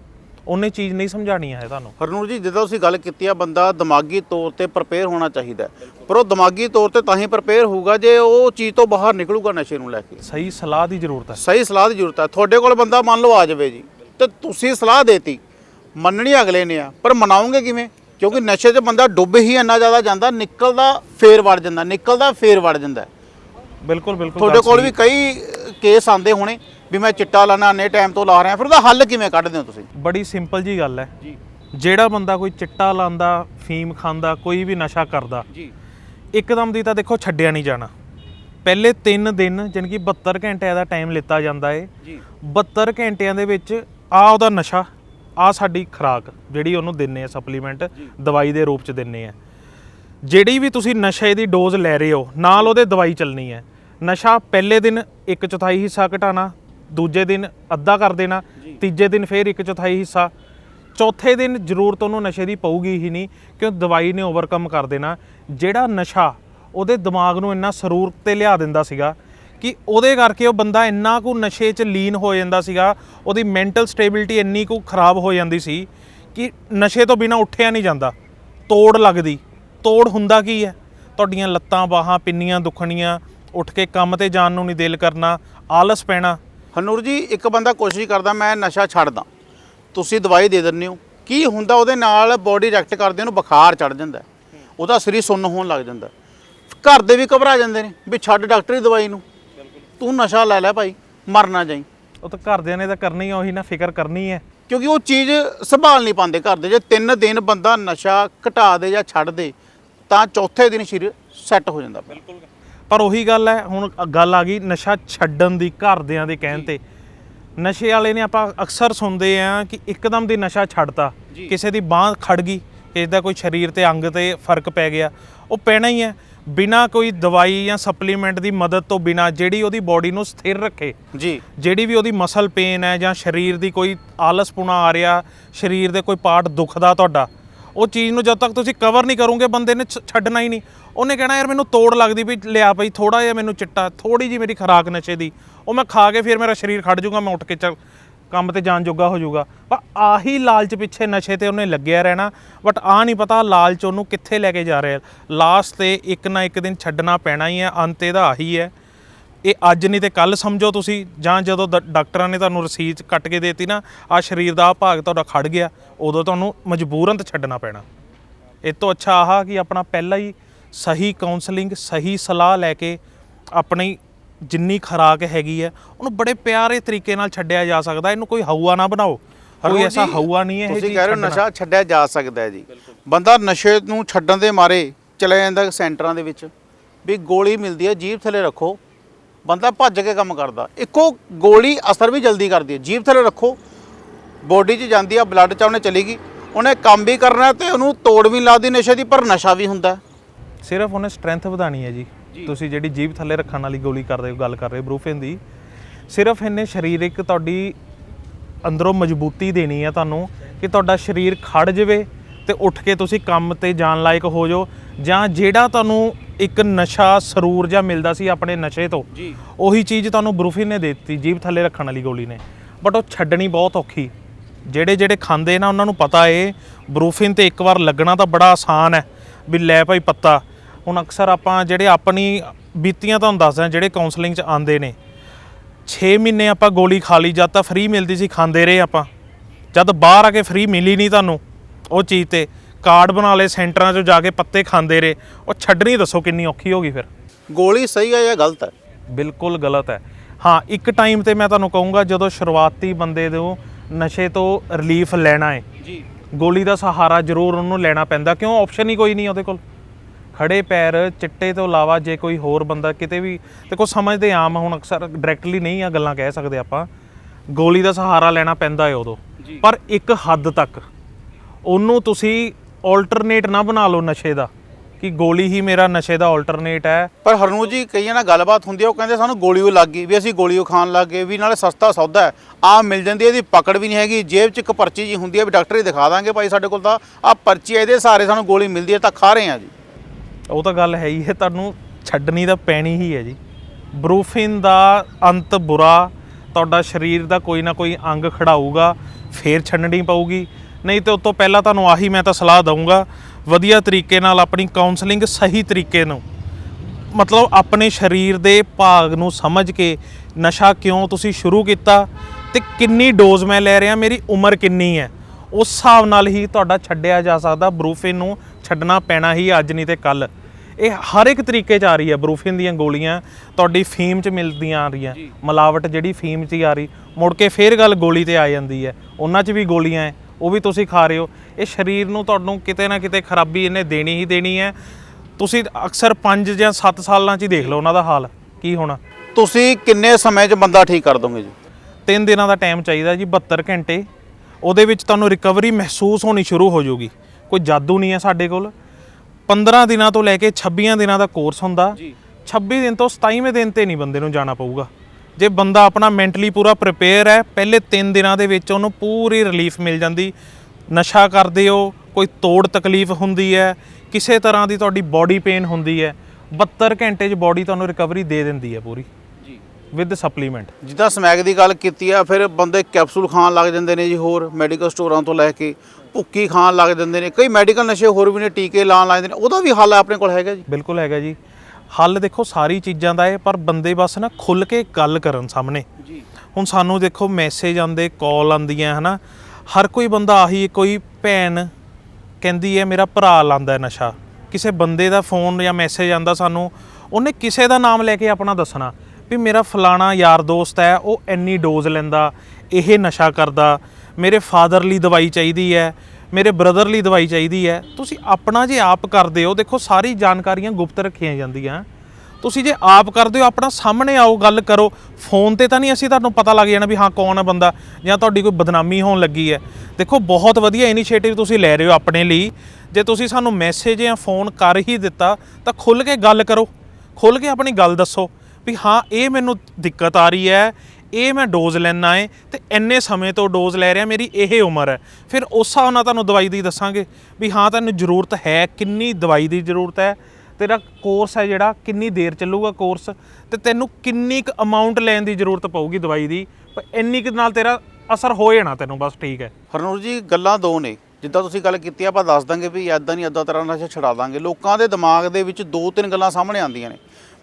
ਉਹਨੇ ਚੀਜ਼ ਨਹੀਂ ਸਮਝਾਣੀ ਹੈ ਤੁਹਾਨੂੰ। ਹਰਨੂਰ ਜੀ ਜਦੋਂ ਤੁਸੀਂ ਗੱਲ ਕੀਤੀ ਆ ਬੰਦਾ ਦਿਮਾਗੀ ਤੌਰ ਤੇ ਪ੍ਰਪੇਅਰ ਹੋਣਾ ਚਾਹੀਦਾ। ਪਰ ਉਹ ਦਿਮਾਗੀ ਤੌਰ ਤੇ ਤਾਂ ਹੀ ਪ੍ਰਪੇਅਰ ਹੋਊਗਾ ਜੇ ਉਹ ਚੀਜ਼ ਤੋਂ ਬਾਹਰ ਨਿਕਲੂਗਾ ਨਸ਼ੇ ਨੂੰ ਲੈ ਕੇ। ਸਹੀ ਸਲਾਹ ਦੀ ਜ਼ਰੂਰਤ ਹੈ। ਸਹੀ ਸਲਾਹ ਦੀ ਜ਼ਰੂਰਤ ਹੈ। ਤੁਹਾਡੇ ਕੋਲ ਬੰਦਾ ਮੰਨ ਲਓ ਆ ਜਾਵੇ ਜੀ ਤੇ ਤੁਸੀਂ ਸਲਾਹ ਦੇਤੀ ਮੰਨਣੀ ਅਗਲੇ ਨੇ ਆ ਪਰ ਮਨਾਉਂਗੇ ਕਿਵੇਂ? ਕਿਉਂਕਿ ਨਸ਼ੇ 'ਚ ਬੰਦਾ ਡੁੱਬ ਹੀ ਇੰਨਾ ਜ਼ਿਆਦਾ ਜਾਂਦਾ ਨਿਕਲਦਾ ਫੇਰ ਵੜ ਜਾਂਦਾ ਨਿਕਲਦਾ ਫੇਰ ਵੜ ਜਾਂਦਾ। ਬਿਲਕੁਲ ਬਿਲਕੁਲ ਤੁਹਾਡੇ ਕੋਲ ਵੀ ਕਈ ਕੇਸ ਆਉਂਦੇ ਹੋਣੇ ਵੀ ਮੈਂ ਚਿੱਟਾ ਲਾਣਾ ਇੰਨੇ ਟਾਈਮ ਤੋਂ ਲਾ ਰਿਹਾ ਫਿਰ ਉਹਦਾ ਹੱਲ ਕਿਵੇਂ ਕੱਢਦੇ ਹੋ ਤੁਸੀਂ? ਬੜੀ ਸਿੰਪਲ ਜੀ ਗੱਲ ਹੈ। ਜੀ। ਜਿਹੜਾ ਬੰਦਾ ਕੋਈ ਚਿੱਟਾ ਲਾਂਦਾ ਫੀਮ ਖਾਂਦਾ ਕੋਈ ਵੀ ਨਸ਼ਾ ਕਰਦਾ ਜੀ। ਇੱਕਦਮ ਦੀ ਤਾਂ ਦੇਖੋ ਛੱਡਿਆ ਨਹੀਂ ਜਾਣਾ। ਪਹਿਲੇ 3 ਦਿਨ ਜਾਣੀ ਕਿ 72 ਘੰਟਿਆਂ ਦਾ ਟਾਈਮ ਲਿੱਤਾ ਜਾਂਦਾ ਏ। ਜੀ। 72 ਘੰਟਿਆਂ ਦੇ ਵਿੱਚ ਆ ਉਹਦਾ ਨਸ਼ਾ। ਆ ਸਾਡੀ ਖੁਰਾਕ ਜਿਹੜੀ ਉਹਨੂੰ ਦਿੰਨੇ ਆ ਸਪਲੀਮੈਂਟ ਦਵਾਈ ਦੇ ਰੂਪ ਚ ਦਿੰਨੇ ਆ। ਜਿਹੜੀ ਵੀ ਤੁਸੀਂ ਨਸ਼ੇ ਦੀ ਡੋਜ਼ ਲੈ ਰਹੇ ਹੋ ਨਾਲ ਉਹਦੇ ਦਵਾਈ ਚੱਲਣੀ ਹੈ। ਨਸ਼ਾ ਪਹਿਲੇ ਦਿਨ ਇੱਕ ਚੌਥਾਈ ਹਿੱਸਾ ਘਟਾਣਾ ਦੂਜੇ ਦਿਨ ਅੱਧਾ ਕਰ ਦੇਣਾ ਤੀਜੇ ਦਿਨ ਫੇਰ ਇੱਕ ਚੌਥਾਈ ਹਿੱਸਾ। ਚੌਥੇ ਦਿਨ ਜ਼ਰੂਰਤ ਉਹਨੂੰ ਨਸ਼ੇ ਦੀ ਪਊਗੀ ਹੀ ਨਹੀਂ ਕਿਉਂ ਦਵਾਈ ਨੇ ਓਵਰਕਮ ਕਰ ਦੇਣਾ। ਜਿਹੜਾ ਨਸ਼ਾ ਉਹਦੇ ਦਿਮਾਗ ਨੂੰ ਇੰਨਾ ਸਰੂਰ ਤੇ ਲਿਆ ਦਿੰਦਾ ਸੀਗਾ ਕਿ ਉਹਦੇ ਕਰਕੇ ਉਹ ਬੰਦਾ ਇੰਨਾ ਕੁ ਨਸ਼ੇ 'ਚ ਲੀਨ ਹੋ ਜਾਂਦਾ ਸੀਗਾ, ਉਹਦੀ ਮੈਂਟਲ ਸਟੇਬਿਲਿਟੀ ਇੰਨੀ ਕੁ ਖਰਾਬ ਹੋ ਜਾਂਦੀ ਸੀ ਕਿ ਨਸ਼ੇ ਤੋਂ ਬਿਨਾ ਉੱਠਿਆ ਨਹੀਂ ਜਾਂਦਾ। ਤੋੜ ਲੱਗਦੀ। ਤੋੜ ਹੁੰਦਾ ਕੀ ਹੈ? ਤੁਹਾਡੀਆਂ ਲੱਤਾਂ, ਬਾਹਾਂ, ਪਿੰਨੀਆਂ, ਦੁਖਣੀਆਂ, ਉੱਠ ਕੇ ਕੰਮ ਤੇ ਜਾਣ ਨੂੰ ਨਹੀਂ ਦਿਲ ਕਰਨਾ, ਆਲਸ ਪੈਣਾ। ਹਨੂਰ ਜੀ, ਇੱਕ ਬੰਦਾ ਕੋਸ਼ਿਸ਼ ਕਰਦਾ, ਮੈਂ ਨਸ਼ਾ ਛੱਡਦਾ ਤੁਸੀਂ ਦਵਾਈ ਦੇ ਦਿੰਦੇ ਹੋ। ਕੀ ਹੁੰਦਾ ਉਹਦੇ ਨਾਲ ਬੋਡੀ ਰਿਐਕਟ ਕਰਦੇ ਉਹਨੂੰ ਬੁਖਾਰ ਚੜ ਜਾਂਦਾ ਉਹਦਾ ਸਰੀਰ ਸੁੰਨ ਹੋਣ ਲੱਗ ਜਾਂਦਾ ਘਰ ਦੇ ਵੀ ਘਬਰਾ ਜਾਂਦੇ ਨੇ ਵੀ ਛੱਡ ਡਾਕਟਰੀ ਦਵਾਈ ਨੂੰ। ਤੂੰ ਨਸ਼ਾ ਲੈ ਲੈ ਭਾਈ ਮਰ ਨਾ ਜਾਈ। ਉਹ ਤਾਂ ਘਰਦਿਆਂ ਨੇ ਤਾਂ ਕਰਨੀ ਉਹੀ ਨਾ ਫਿਕਰ ਕਰਨੀ ਹੈ ਕਿਉਂਕਿ ਉਹ ਚੀਜ਼ ਸੰਭਾਲ ਨਹੀਂ ਪਾਉਂਦੇ ਘਰ ਦੇ ਜੇ ਤਿੰਨ ਦਿਨ ਬੰਦਾ ਨਸ਼ਾ ਘਟਾ ਦੇ ਜਾਂ ਛੱਡ ਦੇ ਤਾਂ ਚੌਥੇ ਦਿਨ ਸਰੀਰ ਸੈੱਟ ਹੋ ਜਾਂਦਾ ਬਿਲਕੁਲ। ਪਰ ਉਹੀ ਗੱਲ ਹੈ ਹੁਣ ਗੱਲ ਆ ਗਈ ਨਸ਼ਾ ਛੱਡਣ ਦੀ ਘਰਦਿਆਂ ਦੇ ਕਹਿਣ ਤੇ। ਨਸ਼ੇ ਵਾਲੇ ਨੇ ਆਪਾਂ ਅਕਸਰ ਸੁਣਦੇ ਆ ਕਿ ਇੱਕਦਮ ਦੀ ਨਸ਼ਾ ਛੱਡਤਾ ਕਿਸੇ ਦੀ ਬਾਹ ਖੜ ਗਈ ਕਿਸੇ ਦਾ ਕੋਈ ਸਰੀਰ ਤੇ ਅੰਗ ਤੇ ਫ਼ਰਕ ਪੈ ਗਿਆ ਉਹ ਪੈਣਾ ਹੀ ਹੈ। ਬਿਨਾ ਕੋਈ ਦਵਾਈ ਜਾਂ ਸਪਲੀਮੈਂਟ ਦੀ ਮਦਦ ਤੋਂ ਬਿਨਾ ਜਿਹੜੀ ਉਹਦੀ ਬਾਡੀ ਨੂੰ ਸਥਿਰ ਰੱਖੇ ਜੀ। ਜਿਹੜੀ ਵੀ ਉਹਦੀ ਮਸਲ ਪੇਨ ਹੈ ਜਾਂ ਸਰੀਰ ਦੀ ਕੋਈ ਆਲਸਪੁਣਾ ਆ ਰਿਹਾ ਸਰੀਰ ਦੇ ਕੋਈ ਪਾਰਟ ਦੁਖਦਾ ਤੁਹਾਡਾ ਉਹ ਚੀਜ਼ ਨੂੰ ਜਦ ਤੱਕ ਤੁਸੀਂ ਕਵਰ ਨਹੀਂ ਕਰੋਗੇ ਬੰਦੇ ਨੇ ਛੱਡਣਾ ਹੀ ਨਹੀਂ। ਉਹਨੇ ਕਹਿਣਾ ਯਾਰ ਮੈਨੂੰ ਤੋੜ ਲੱਗਦੀ ਵੀ ਲਿਆ ਪਈ ਥੋੜਾ ਜਿਹਾ ਮੈਨੂੰ ਚਿੱਟਾ ਥੋੜੀ ਜੀ ਮੇਰੀ ਖੁਰਾਕ ਨਸ਼ੇ ਦੀ ਉਹ ਮੈਂ ਖਾ ਕੇ ਫਿਰ ਮੇਰਾ ਸਰੀਰ ਖੜ ਜਾਊਗਾ ਮੈਂ ਉੱਠ ਕੇ ਚੱਲ। ਕੰਮ ਤੇ ਜਾਣ ਜੋਗਾ ਹੋ ਜਾਊਗਾ। ਪਰ ਆਹੀ ਲਾਲਚ ਪਿੱਛੇ ਨਸ਼ੇ ਤੇ ਉਹਨੇ ਲੱਗਿਆ ਰਹਿਣਾ। ਬਟ ਆ ਨਹੀਂ ਪਤਾ ਲਾਲਚ ਉਹਨੂੰ ਕਿੱਥੇ ਲੈ ਕੇ ਜਾ ਰਿਹਾ। ਲਾਸਟ ਤੇ ਇੱਕ ਨਾ ਇੱਕ ਦਿਨ ਛੱਡਣਾ ਪੈਣਾ ਹੀ ਹੈ, ਅੰਤ ਇਹਦਾ ਆਹੀ ਹੈ। ਇਹ ਅੱਜ ਨਹੀਂ ਤੇ ਕੱਲ ਸਮਝੋ ਤੁਸੀਂ, ਜਾਂ ਜਦੋਂ ਡ- ਡਾਕਟਰਾਂ ਨੇ ਤੁਹਾਨੂੰ ਰਸੀਦ ਕੱਟ ਕੇ ਦੇਤੀ ਨਾ ਆ ਸਰੀਰ ਦਾ ਭਾਗ ਤੁਹਾਡਾ ਖੜ ਗਿਆ, ਉਦੋਂ ਤੁਹਾਨੂੰ ਮਜਬੂਰਨ ਤੇ ਛੱਡਣਾ ਪੈਣਾ। ਇਹ ਤੋਂ ਅੱਛਾ ਆਹ ਕਿ ਆਪਣਾ ਪਹਿਲਾਂ ਹੀ ਸਹੀ ਕਾਉਂਸਲਿੰਗ ਸਹੀ ਸਲਾਹ ਲੈ ਕੇ ਆਪਣੀ ਜਿੰਨੀ ਖੁਰਾਕ ਹੈਗੀ ਹੈ ਉਹਨੂੰ ਬੜੇ ਪਿਆਰੇ ਤਰੀਕੇ ਨਾਲ ਛੱਡਿਆ ਜਾ ਸਕਦਾ ਇਹਨੂੰ ਕੋਈ ਹਊਆ ਨਾ ਬਣਾਓ। ਕੋਈ ਐਸਾ ਹਊਆ ਨਹੀਂ ਹੈ ਇਹ ਤੁਸੀਂ ਕਹਿ ਰਹੇ ਹੋ। ਨਸ਼ਾ ਛੱਡਿਆ ਜਾ ਸਕਦਾ ਹੈ ਜੀ। ਬੰਦਾ ਨਸ਼ੇ ਨੂੰ ਛੱਡਣ ਦੇ ਮਾਰੇ ਚਲੇ ਜਾਂਦਾ ਸੈਂਟਰਾਂ ਦੇ ਵਿੱਚ ਵੀ ਗੋਲੀ ਮਿਲਦੀ ਹੈ ਜੀਭ ਥੱਲੇ ਰੱਖੋ। ਬੰਦਾ ਭੱਜ ਕੇ ਕੰਮ ਕਰਦਾ। ਇੱਕੋ ਗੋਲੀ ਅਸਰ ਵੀ ਜਲਦੀ ਕਰਦੀ ਹੈ। ਜੀਭ ਥੱਲੇ ਰੱਖੋ। ਬੋਡੀ 'ਚ ਜਾਂਦੀ ਆ ਬਲੱਡ 'ਚ ਉਹਨੇ ਚਲੀ ਗਈ। ਉਹਨੇ ਕੰਮ ਵੀ ਕਰਨਾ ਤੇ ਉਹਨੂੰ ਤੋੜ ਵੀ ਲਾਦੀ ਨਸ਼ੇ ਦੀ ਪਰ ਨਸ਼ਾ ਵੀ ਹੁੰਦਾ। ਸਿਰਫ ਉਹਨੇ ਸਟਰੈਂਥ ਵਧਾਣੀ ਹੈ ਜੀ। ਤੁਸੀਂ ਜਿਹੜੀ ਜੀਭ ਥੱਲੇ ਰੱਖਣ ਵਾਲੀ ਗੋਲੀ ਕਰ ਰਹੇ ਹੋ ਗੱਲ ਕਰ ਰਹੇ ਹੋ ਬਰੂਫਿਨ ਦੀ ਸਿਰਫ ਇਹਨੇ ਸਰੀਰਕ ਤੁਹਾਡੀ ਅੰਦਰੋਂ ਮਜ਼ਬੂਤੀ ਦੇਣੀ ਹੈ ਤੁਹਾਨੂੰ ਕਿ ਤੁਹਾਡਾ ਸਰੀਰ ਖੜ ਜਾਵੇ ਤੇ ਉੱਠ ਕੇ ਤੁਸੀਂ ਕੰਮ ਤੇ ਜਾਣ ਲਾਇਕ ਹੋ ਜਾਓ ਜਾਂ ਜਿਹੜਾ ਤੁਹਾਨੂੰ ਇੱਕ ਨਸ਼ਾ ਸਰੂਰ ਜਾਂ ਮਿਲਦਾ ਸੀ ਆਪਣੇ ਨਸ਼ੇ ਤੋਂ ਜੀ। ਉਹੀ ਚੀਜ਼ ਤੁਹਾਨੂੰ ਬਰੂਫਿਨ ਨੇ ਦੇ ਦਿੱਤੀ ਜੀਭ ਥੱਲੇ ਰੱਖਣ ਵਾਲੀ ਗੋਲੀ ਨੇ। ਬਟ ਉਹ ਛੱਡਣੀ ਬਹੁਤ ਔਖੀ। ਜਿਹੜੇ ਜਿਹੜੇ ਖਾਂਦੇ ਨਾ ਉਹਨਾਂ ਨੂੰ ਪਤਾ ਏ ਬਰੂਫਿਨ ਤੇ ਇੱਕ ਵਾਰ ਲੱਗਣਾ ਤਾਂ ਬੜਾ ਆਸਾਨ ਹੈ ਵੀ ਲੈ ਭਾਈ ਪੱਤਾ। ਹੁਣ ਅਕਸਰ ਆਪਾਂ ਜਿਹੜੇ ਆਪਣੀ ਬੀਤੀਆਂ ਤੁਹਾਨੂੰ ਦੱਸਦਾ ਜਿਹੜੇ ਕਾਉਂਸਲਿੰਗ 'ਚ ਆਉਂਦੇ ਨੇ 6 ਮਹੀਨੇ ਆਪਾਂ ਗੋਲੀ ਖਾ ਲਈ ਜਦ ਤਾਂ ਫ੍ਰੀ ਮਿਲਦੀ ਸੀ ਖਾਂਦੇ ਰਹੇ ਆਪਾਂ। ਜਦ ਬਾਹਰ ਆ ਕੇ ਫ੍ਰੀ ਮਿਲੀ ਨਹੀਂ ਤੁਹਾਨੂੰ ਉਹ ਚੀਜ਼ ਤੇ ਕਾਰਡ ਬਣਾ ਲਏ ਸੈਂਟਰਾਂ 'ਚੋਂ ਜਾ ਕੇ ਪੱਤੇ ਖਾਂਦੇ ਰਹੇ ਉਹ ਛੱਡਣੀ ਦੱਸੋ ਕਿੰਨੀ ਔਖੀ ਹੋ ਗਈ ਫਿਰ? ਗੋਲੀ ਸਹੀ ਹੈ ਜਾਂ ਗਲਤ ਹੈ ਬਿਲਕੁਲ ਗਲਤ ਹੈ ਹਾਂ ਇੱਕ ਟਾਈਮ ਤੇ ਮੈਂ ਤੁਹਾਨੂੰ ਕਹੂੰਗਾ ਜਦੋਂ ਸ਼ੁਰੂਆਤੀ ਬੰਦੇ ਨੂੰ ਨਸ਼ੇ ਤੋਂ ਰਿਲੀਫ ਲੈਣਾ ਹੈ ਜੀ। ਗੋਲੀ ਦਾ ਸਹਾਰਾ ਜ਼ਰੂਰ ਉਹਨੂੰ ਲੈਣਾ ਪੈਂਦਾ ਕਿਉਂ? ਆਪਸ਼ਨ ਹੀ ਕੋਈ ਨਹੀਂ ਉਹਦੇ ਕੋਲ। ਖੜੇ ਪੈਰ ਚਿੱਟੇ ਤੋਂ ਇਲਾਵਾ ਜੇ ਕੋਈ ਹੋਰ ਬੰਦਾ ਕਿਤੇ ਵੀ ਦੇਖੋ ਸਮਝਦੇ ਆਮ ਹੁਣ ਅਕਸਰ ਡਾਇਰੈਕਟਲੀ ਨਹੀਂ ਆ ਗੱਲਾਂ ਕਹਿ ਸਕਦੇ ਆਪਾਂ। ਗੋਲੀ ਦਾ ਸਹਾਰਾ ਲੈਣਾ ਪੈਂਦਾ ਹੈ ਉਦੋਂ। ਪਰ ਇੱਕ ਹੱਦ ਤੱਕ ਉਹਨੂੰ ਤੁਸੀਂ ਆਲਟਰਨੇਟ ਨਾ ਬਣਾ ਲਓ ਨਸ਼ੇ ਦਾ ਕਿ ਗੋਲੀ ਹੀ ਮੇਰਾ ਨਸ਼ੇ ਦਾ ਆਲਟਰਨੇਟ ਹੈ। ਪਰ ਹਰਨੂਰ ਜੀ ਕਈਆਂ ਨਾਲ ਗੱਲਬਾਤ ਹੁੰਦੀ ਹੈ ਉਹ ਕਹਿੰਦੇ ਸਾਨੂੰ ਗੋਲੀ ਉਹ ਲੱਗ ਗਈ ਵੀ ਅਸੀਂ ਗੋਲੀ ਉਹ ਖਾਣ ਲੱਗ ਗਏ ਵੀ ਨਾਲੇ ਸਸਤਾ ਸੌਦਾ ਹੈ। ਆ ਮਿਲ ਜਾਂਦੀ ਹੈ ਇਹਦੀ ਪਕੜ ਵੀ ਨਹੀਂ ਹੈਗੀ ਜੇਬ 'ਚ ਇੱਕ ਪਰਚੀ ਜੀ ਹੁੰਦੀ ਹੈ ਵੀ ਡਾਕਟਰ ਹੀ ਦਿਖਾ ਦਾਂਗੇ ਭਾਈ ਸਾਡੇ ਕੋਲ ਤਾਂ। ਆ ਪਰਚੀ ਇਹਦੇ ਸਹਾਰੇ ਸਾਨੂੰ ਗੋਲੀ ਮਿਲਦੀ ਹੈ ਤਾਂ ਖਾ ਰਹੇ ਹਾਂ ਜੀ। ਉਹ ਤਾਂ ਗੱਲ ਹੈ ਹੀ ਹੈ ਤੁਹਾਨੂੰ ਛੱਡਣੀ ਤਾਂ ਪੈਣੀ ਹੀ ਹੈ ਜੀ। ਬਰੂਫਿਨ ਦਾ ਅੰਤ ਬੁਰਾ, ਤੁਹਾਡਾ ਸਰੀਰ ਦਾ ਕੋਈ ਨਾ ਕੋਈ ਅੰਗ ਖੜਾਊਗਾ, ਫੇਰ ਛੱਡਣੀ ਪਊਗੀ। ਨਹੀਂ ਤੇ ਉਸ ਤੋਂ ਪਹਿਲਾਂ ਤੁਹਾਨੂੰ ਆਹੀ ਮੈਂ ਤਾਂ ਸਲਾਹ ਦਊਂਗਾ, ਵਧੀਆ ਤਰੀਕੇ ਨਾਲ ਆਪਣੀ ਕਾਉਂਸਲਿੰਗ ਸਹੀ ਤਰੀਕੇ ਨੂੰ। ਮਤਲਬ ਆਪਣੇ ਸਰੀਰ ਦੇ ਭਾਗ ਨੂੰ ਸਮਝ ਕੇ ਨਸ਼ਾ ਕਿਉਂ ਤੁਸੀਂ ਸ਼ੁਰੂ ਕੀਤਾ ਤੇ ਕਿੰਨੀ ਡੋਜ਼ ਮੈਂ ਲੈ ਰਿਹਾ, ਮੇਰੀ ਉਮਰ ਕਿੰਨੀ ਹੈ। ਉਸ ਹਿਸਾਬ ਨਾਲ ਹੀ ਤੁਹਾਡਾ ਛੱਡਿਆ ਜਾ ਸਕਦਾ ਬਰੂਫਿਨ ਨੂੰ ਛੱਡਣਾ ਪੈਣਾ ਹੀ ਅੱਜ ਨਹੀਂ ਤੇ ਕੱਲ ਇਹ ਹਰ ਇੱਕ ਤਰੀਕੇ 'ਚ ਆ ਰਹੀ ਹੈ ਬਰੂਫਿਨ ਦੀਆਂ ਗੋਲੀਆਂ ਤੁਹਾਡੀ ਫੀਮ 'ਚ ਮਿਲਦੀਆਂ ਆ ਰਹੀਆਂ ਮਿਲਾਵਟ ਜਿਹੜੀ ਫੀਮ 'ਚ ਹੀ ਆ ਰਹੀ ਮੁੜ ਕੇ ਫੇਰ ਗੱਲ ਗੋਲੀ ਤੇ ਆ ਜਾਂਦੀ ਹੈ। ਉਹਨਾਂ 'ਚ ਵੀ ਗੋਲੀਆਂ ਹੈ ਉਹ ਵੀ ਤੁਸੀਂ ਖਾ ਰਹੇ ਹੋ। ਇਹ ਸਰੀਰ ਨੂੰ ਤੁਹਾਨੂੰ ਕਿਤੇ ਨਾ ਕਿਤੇ ਖਰਾਬੀ ਇਹਨੇ ਦੇਣੀ ਹੀ ਦੇਣੀ ਹੈ। ਤੁਸੀਂ ਅਕਸਰ 5 ਜਾਂ 7 ਸਾਲਾਂ 'ਚ ਹੀ ਦੇਖ ਲਓ ਉਹਨਾਂ ਦਾ ਹਾਲ ਕੀ ਹੋਣਾ। ਤੁਸੀਂ ਕਿੰਨੇ ਸਮੇਂ 'ਚ ਬੰਦਾ ਠੀਕ ਕਰ ਦੋਗੇ ਜੀ? ਤਿੰਨ ਦਿਨਾਂ ਦਾ ਟਾਈਮ ਚਾਹੀਦਾ ਜੀ 72 ਘੰਟੇ। ਉਹਦੇ ਵਿੱਚ ਤੁਹਾਨੂੰ ਰਿਕਵਰੀ ਮਹਿਸੂਸ ਹੋਣੀ ਸ਼ੁਰੂ ਹੋ ਜਾਊਗੀ। ਕੋਈ ਜਾਦੂ ਨਹੀਂ ਹੈ ਸਾਡੇ ਕੋਲ। 15 ਦਿਨਾਂ ਤੋਂ ਲੈ ਕੇ 26 ਦਿਨਾਂ ਦਾ ਕੋਰਸ ਹੁੰਦਾ। ਜੀ। 26 ਦਿਨ ਤੋਂ 27ਵੇਂ ਦਿਨ ਤੇ ਨਹੀਂ ਬੰਦੇ ਨੂੰ ਜਾਣਾ ਪਊਗਾ। ਜੇ ਬੰਦਾ ਆਪਣਾ ਮੈਂਟਲੀ ਪੂਰਾ ਪ੍ਰਿਪੇਅਰ ਹੈ ਪਹਿਲੇ 3 ਦਿਨਾਂ ਦੇ ਵਿੱਚ ਉਹਨੂੰ ਪੂਰੀ ਰਿਲੀਫ ਮਿਲ ਜਾਂਦੀ। ਨਸ਼ਾ ਕਰਦੇ ਹੋ ਕੋਈ ਤੋੜ ਤਕਲੀਫ ਹੁੰਦੀ ਹੈ ਕਿਸੇ ਤਰ੍ਹਾਂ ਦੀ ਤੁਹਾਡੀ ਬਾਡੀ ਪੇਨ ਹੁੰਦੀ ਹੈ 72 ਘੰਟੇ 'ਚ ਬਾਡੀ ਤੁਹਾਨੂੰ ਰਿਕਵਰੀ ਦੇ ਦਿੰਦੀ ਹੈ ਪੂਰੀ। ਵਿਦ ਸਪਲੀਮੈਂਟ ਜਿੱਦਾਂ ਸਮੈਕ ਦੀ ਗੱਲ ਕੀਤੀ ਆ ਫਿਰ ਬੰਦੇ ਕੈਪਸੂਲ ਖਾਣ ਲੱਗ ਜਾਂਦੇ ਨੇ ਜੀ ਹੋਰ ਮੈਡੀਕਲ ਸਟੋਰਾਂ ਤੋਂ ਲੈ ਕੇ ਭੁੱਕੀ ਖਾਣ ਲੱਗ ਜਾਂਦੇ ਨੇ ਕਈ ਮੈਡੀਕਲ ਨਸ਼ੇ ਹੋਰ ਵੀ ਨੇ ਟੀਕੇ ਲਾਣ ਲੱਗ ਜਾਂਦੇ ਨੇ ਉਹਦਾ ਵੀ ਹੱਲ ਆਪਣੇ ਕੋਲ ਹੈਗਾ ਜੀ? ਬਿਲਕੁਲ ਹੈਗਾ ਜੀ। ਹੱਲ ਦੇਖੋ ਸਾਰੀ ਚੀਜ਼ਾਂ ਦਾ ਹੈ ਪਰ ਬੰਦੇ ਬਸ ਨਾ ਖੁੱਲ ਕੇ ਗੱਲ ਕਰਨ ਸਾਹਮਣੇ। ਜੀ। ਹੁਣ ਸਾਨੂੰ ਦੇਖੋ ਮੈਸੇਜ ਆਉਂਦੇ ਕਾਲ ਆਉਂਦੀਆਂ ਹਨਾ। ਹਰ ਕੋਈ ਬੰਦਾ ਆਹੀ ਕੋਈ ਭੈਣ ਕਹਿੰਦੀ ਹੈ ਮੇਰਾ ਭਰਾ ਲਾਂਦਾ ਹੈ ਨਸ਼ਾ। ਕਿਸੇ ਬੰਦੇ ਦਾ ਫੋਨ ਜਾਂ ਮੈਸੇਜ ਆਂਦਾ ਸਾਨੂੰ ਉਹਨੇ ਕਿਸੇ ਦਾ ਨਾਮ ਲੈ ਕੇ ਆਪਣਾ ਦੱਸਣਾ। ਵੀ ਮੇਰਾ ਫਲਾਣਾ ਯਾਰ ਦੋਸਤ ਹੈ, ਉਹ ਇੰਨੀ ਡੋਜ਼ ਲੈਂਦਾ, ਇਹ ਨਸ਼ਾ ਕਰਦਾ, ਮੇਰੇ ਫਾਦਰ ਲਈ ਦਵਾਈ ਚਾਹੀਦੀ ਹੈ, ਮੇਰੇ ਬ੍ਰਦਰ ਲਈ ਦਵਾਈ ਚਾਹੀਦੀ ਹੈ। ਤੁਸੀਂ ਆਪਣਾ ਜੇ ਆਪ ਕਰਦੇ ਹੋ, ਦੇਖੋ ਸਾਰੀ ਜਾਣਕਾਰੀਆਂ ਗੁਪਤ ਰੱਖੀਆਂ ਜਾਂਦੀਆਂ। ਤੁਸੀਂ ਜੇ ਆਪ ਕਰਦੇ ਹੋ, ਆਪਣਾ ਸਾਹਮਣੇ ਆਓ, ਗੱਲ ਕਰੋ। ਫੋਨ ਤੇ ਤਾਂ ਨਹੀਂ ਅਸੀਂ ਤੁਹਾਨੂੰ ਪਤਾ ਲੱਗ ਜਾਣਾ ਵੀ ਹਾਂ, ਕੌਣ ਹੈ ਬੰਦਾ, ਜਾਂ ਤੁਹਾਡੀ ਕੋਈ ਬਦਨਾਮੀ ਹੋਣ ਲੱਗੀ ਹੈ। ਦੇਖੋ, ਬਹੁਤ ਵਧੀਆ ਇਨੀਸ਼ੀਏਟਿਵ ਤੁਸੀਂ ਲੈ ਰਹੇ ਹੋ ਆਪਣੇ ਲਈ। ਜੇ ਤੁਸੀਂ ਸਾਨੂੰ ਮੈਸੇਜ ਜਾਂ ਫੋਨ ਕਰ ਹੀ ਦਿੱਤਾ, ਤਾਂ ਖੁੱਲ ਕੇ ਗੱਲ ਕਰੋ। ਖੁੱਲ ਕੇ ਆਪਣੀ ਗੱਲ ਦੱਸੋ। ਵੀ ਹਾਂ, ਇਹ ਮੈਨੂੰ ਦਿੱਕਤ ਆ ਰਹੀ ਹੈ, ਇਹ ਮੈਂ ਡੋਜ਼ ਲੈਣਾ ਹੈ ਤੇ ਇੰਨੇ ਸਮੇਂ ਤੋਂ ਡੋਜ਼ ਲੈ ਰਿਹਾ, ਮੇਰੀ ਇਹ ਉਮਰ ਹੈ। ਫਿਰ ਉਸ ਹਿਸਾਬ ਨਾਲ ਤੁਹਾਨੂੰ ਦਵਾਈ ਦੀ ਦੱਸਾਂਗੇ ਵੀ ਹਾਂ, ਤੈਨੂੰ ਜ਼ਰੂਰਤ ਹੈ, ਕਿੰਨੀ ਦਵਾਈ ਦੀ ਜ਼ਰੂਰਤ ਹੈ, ਤੇਰਾ ਕੋਰਸ ਹੈ ਜਿਹੜਾ, ਕਿੰਨੀ ਦੇਰ ਚੱਲੂਗਾ ਕੋਰਸ ਤੇ ਤੈਨੂੰ ਕਿੰਨੀ ਕੁ ਅਮਾਉਂਟ ਲੈਣ ਦੀ ਜ਼ਰੂਰਤ ਪਊਗੀ ਦਵਾਈ ਦੀ, ਪਰ ਇੰਨੀ ਕੁ ਨਾਲ ਤੇਰਾ ਅਸਰ ਹੋ ਜਾਣਾ ਤੈਨੂੰ, ਬਸ ਠੀਕ ਹੈ। ਹਰਨੂਰ ਜੀ, ਗੱਲਾਂ ਦੋ ਨੇ, ਜਿੱਦਾਂ ਤੁਸੀਂ ਗੱਲ ਕੀਤੀ, ਆਪਾਂ ਦੱਸ ਦਾਂਗੇ ਵੀ ਐਦਾਂ ਨਹੀਂ ਐਦਾਂ ਤਰ੍ਹਾਂ ਨਸ਼ਾ ਛਡਾ ਦਾਂਗੇ। ਲੋਕਾਂ ਦੇ ਦਿਮਾਗ ਦੇ ਵਿੱਚ ਦੋ ਤਿੰਨ ਗੱਲਾਂ ਸਾਹਮਣੇ ਆਉਂਦੀਆਂ ਨੇ।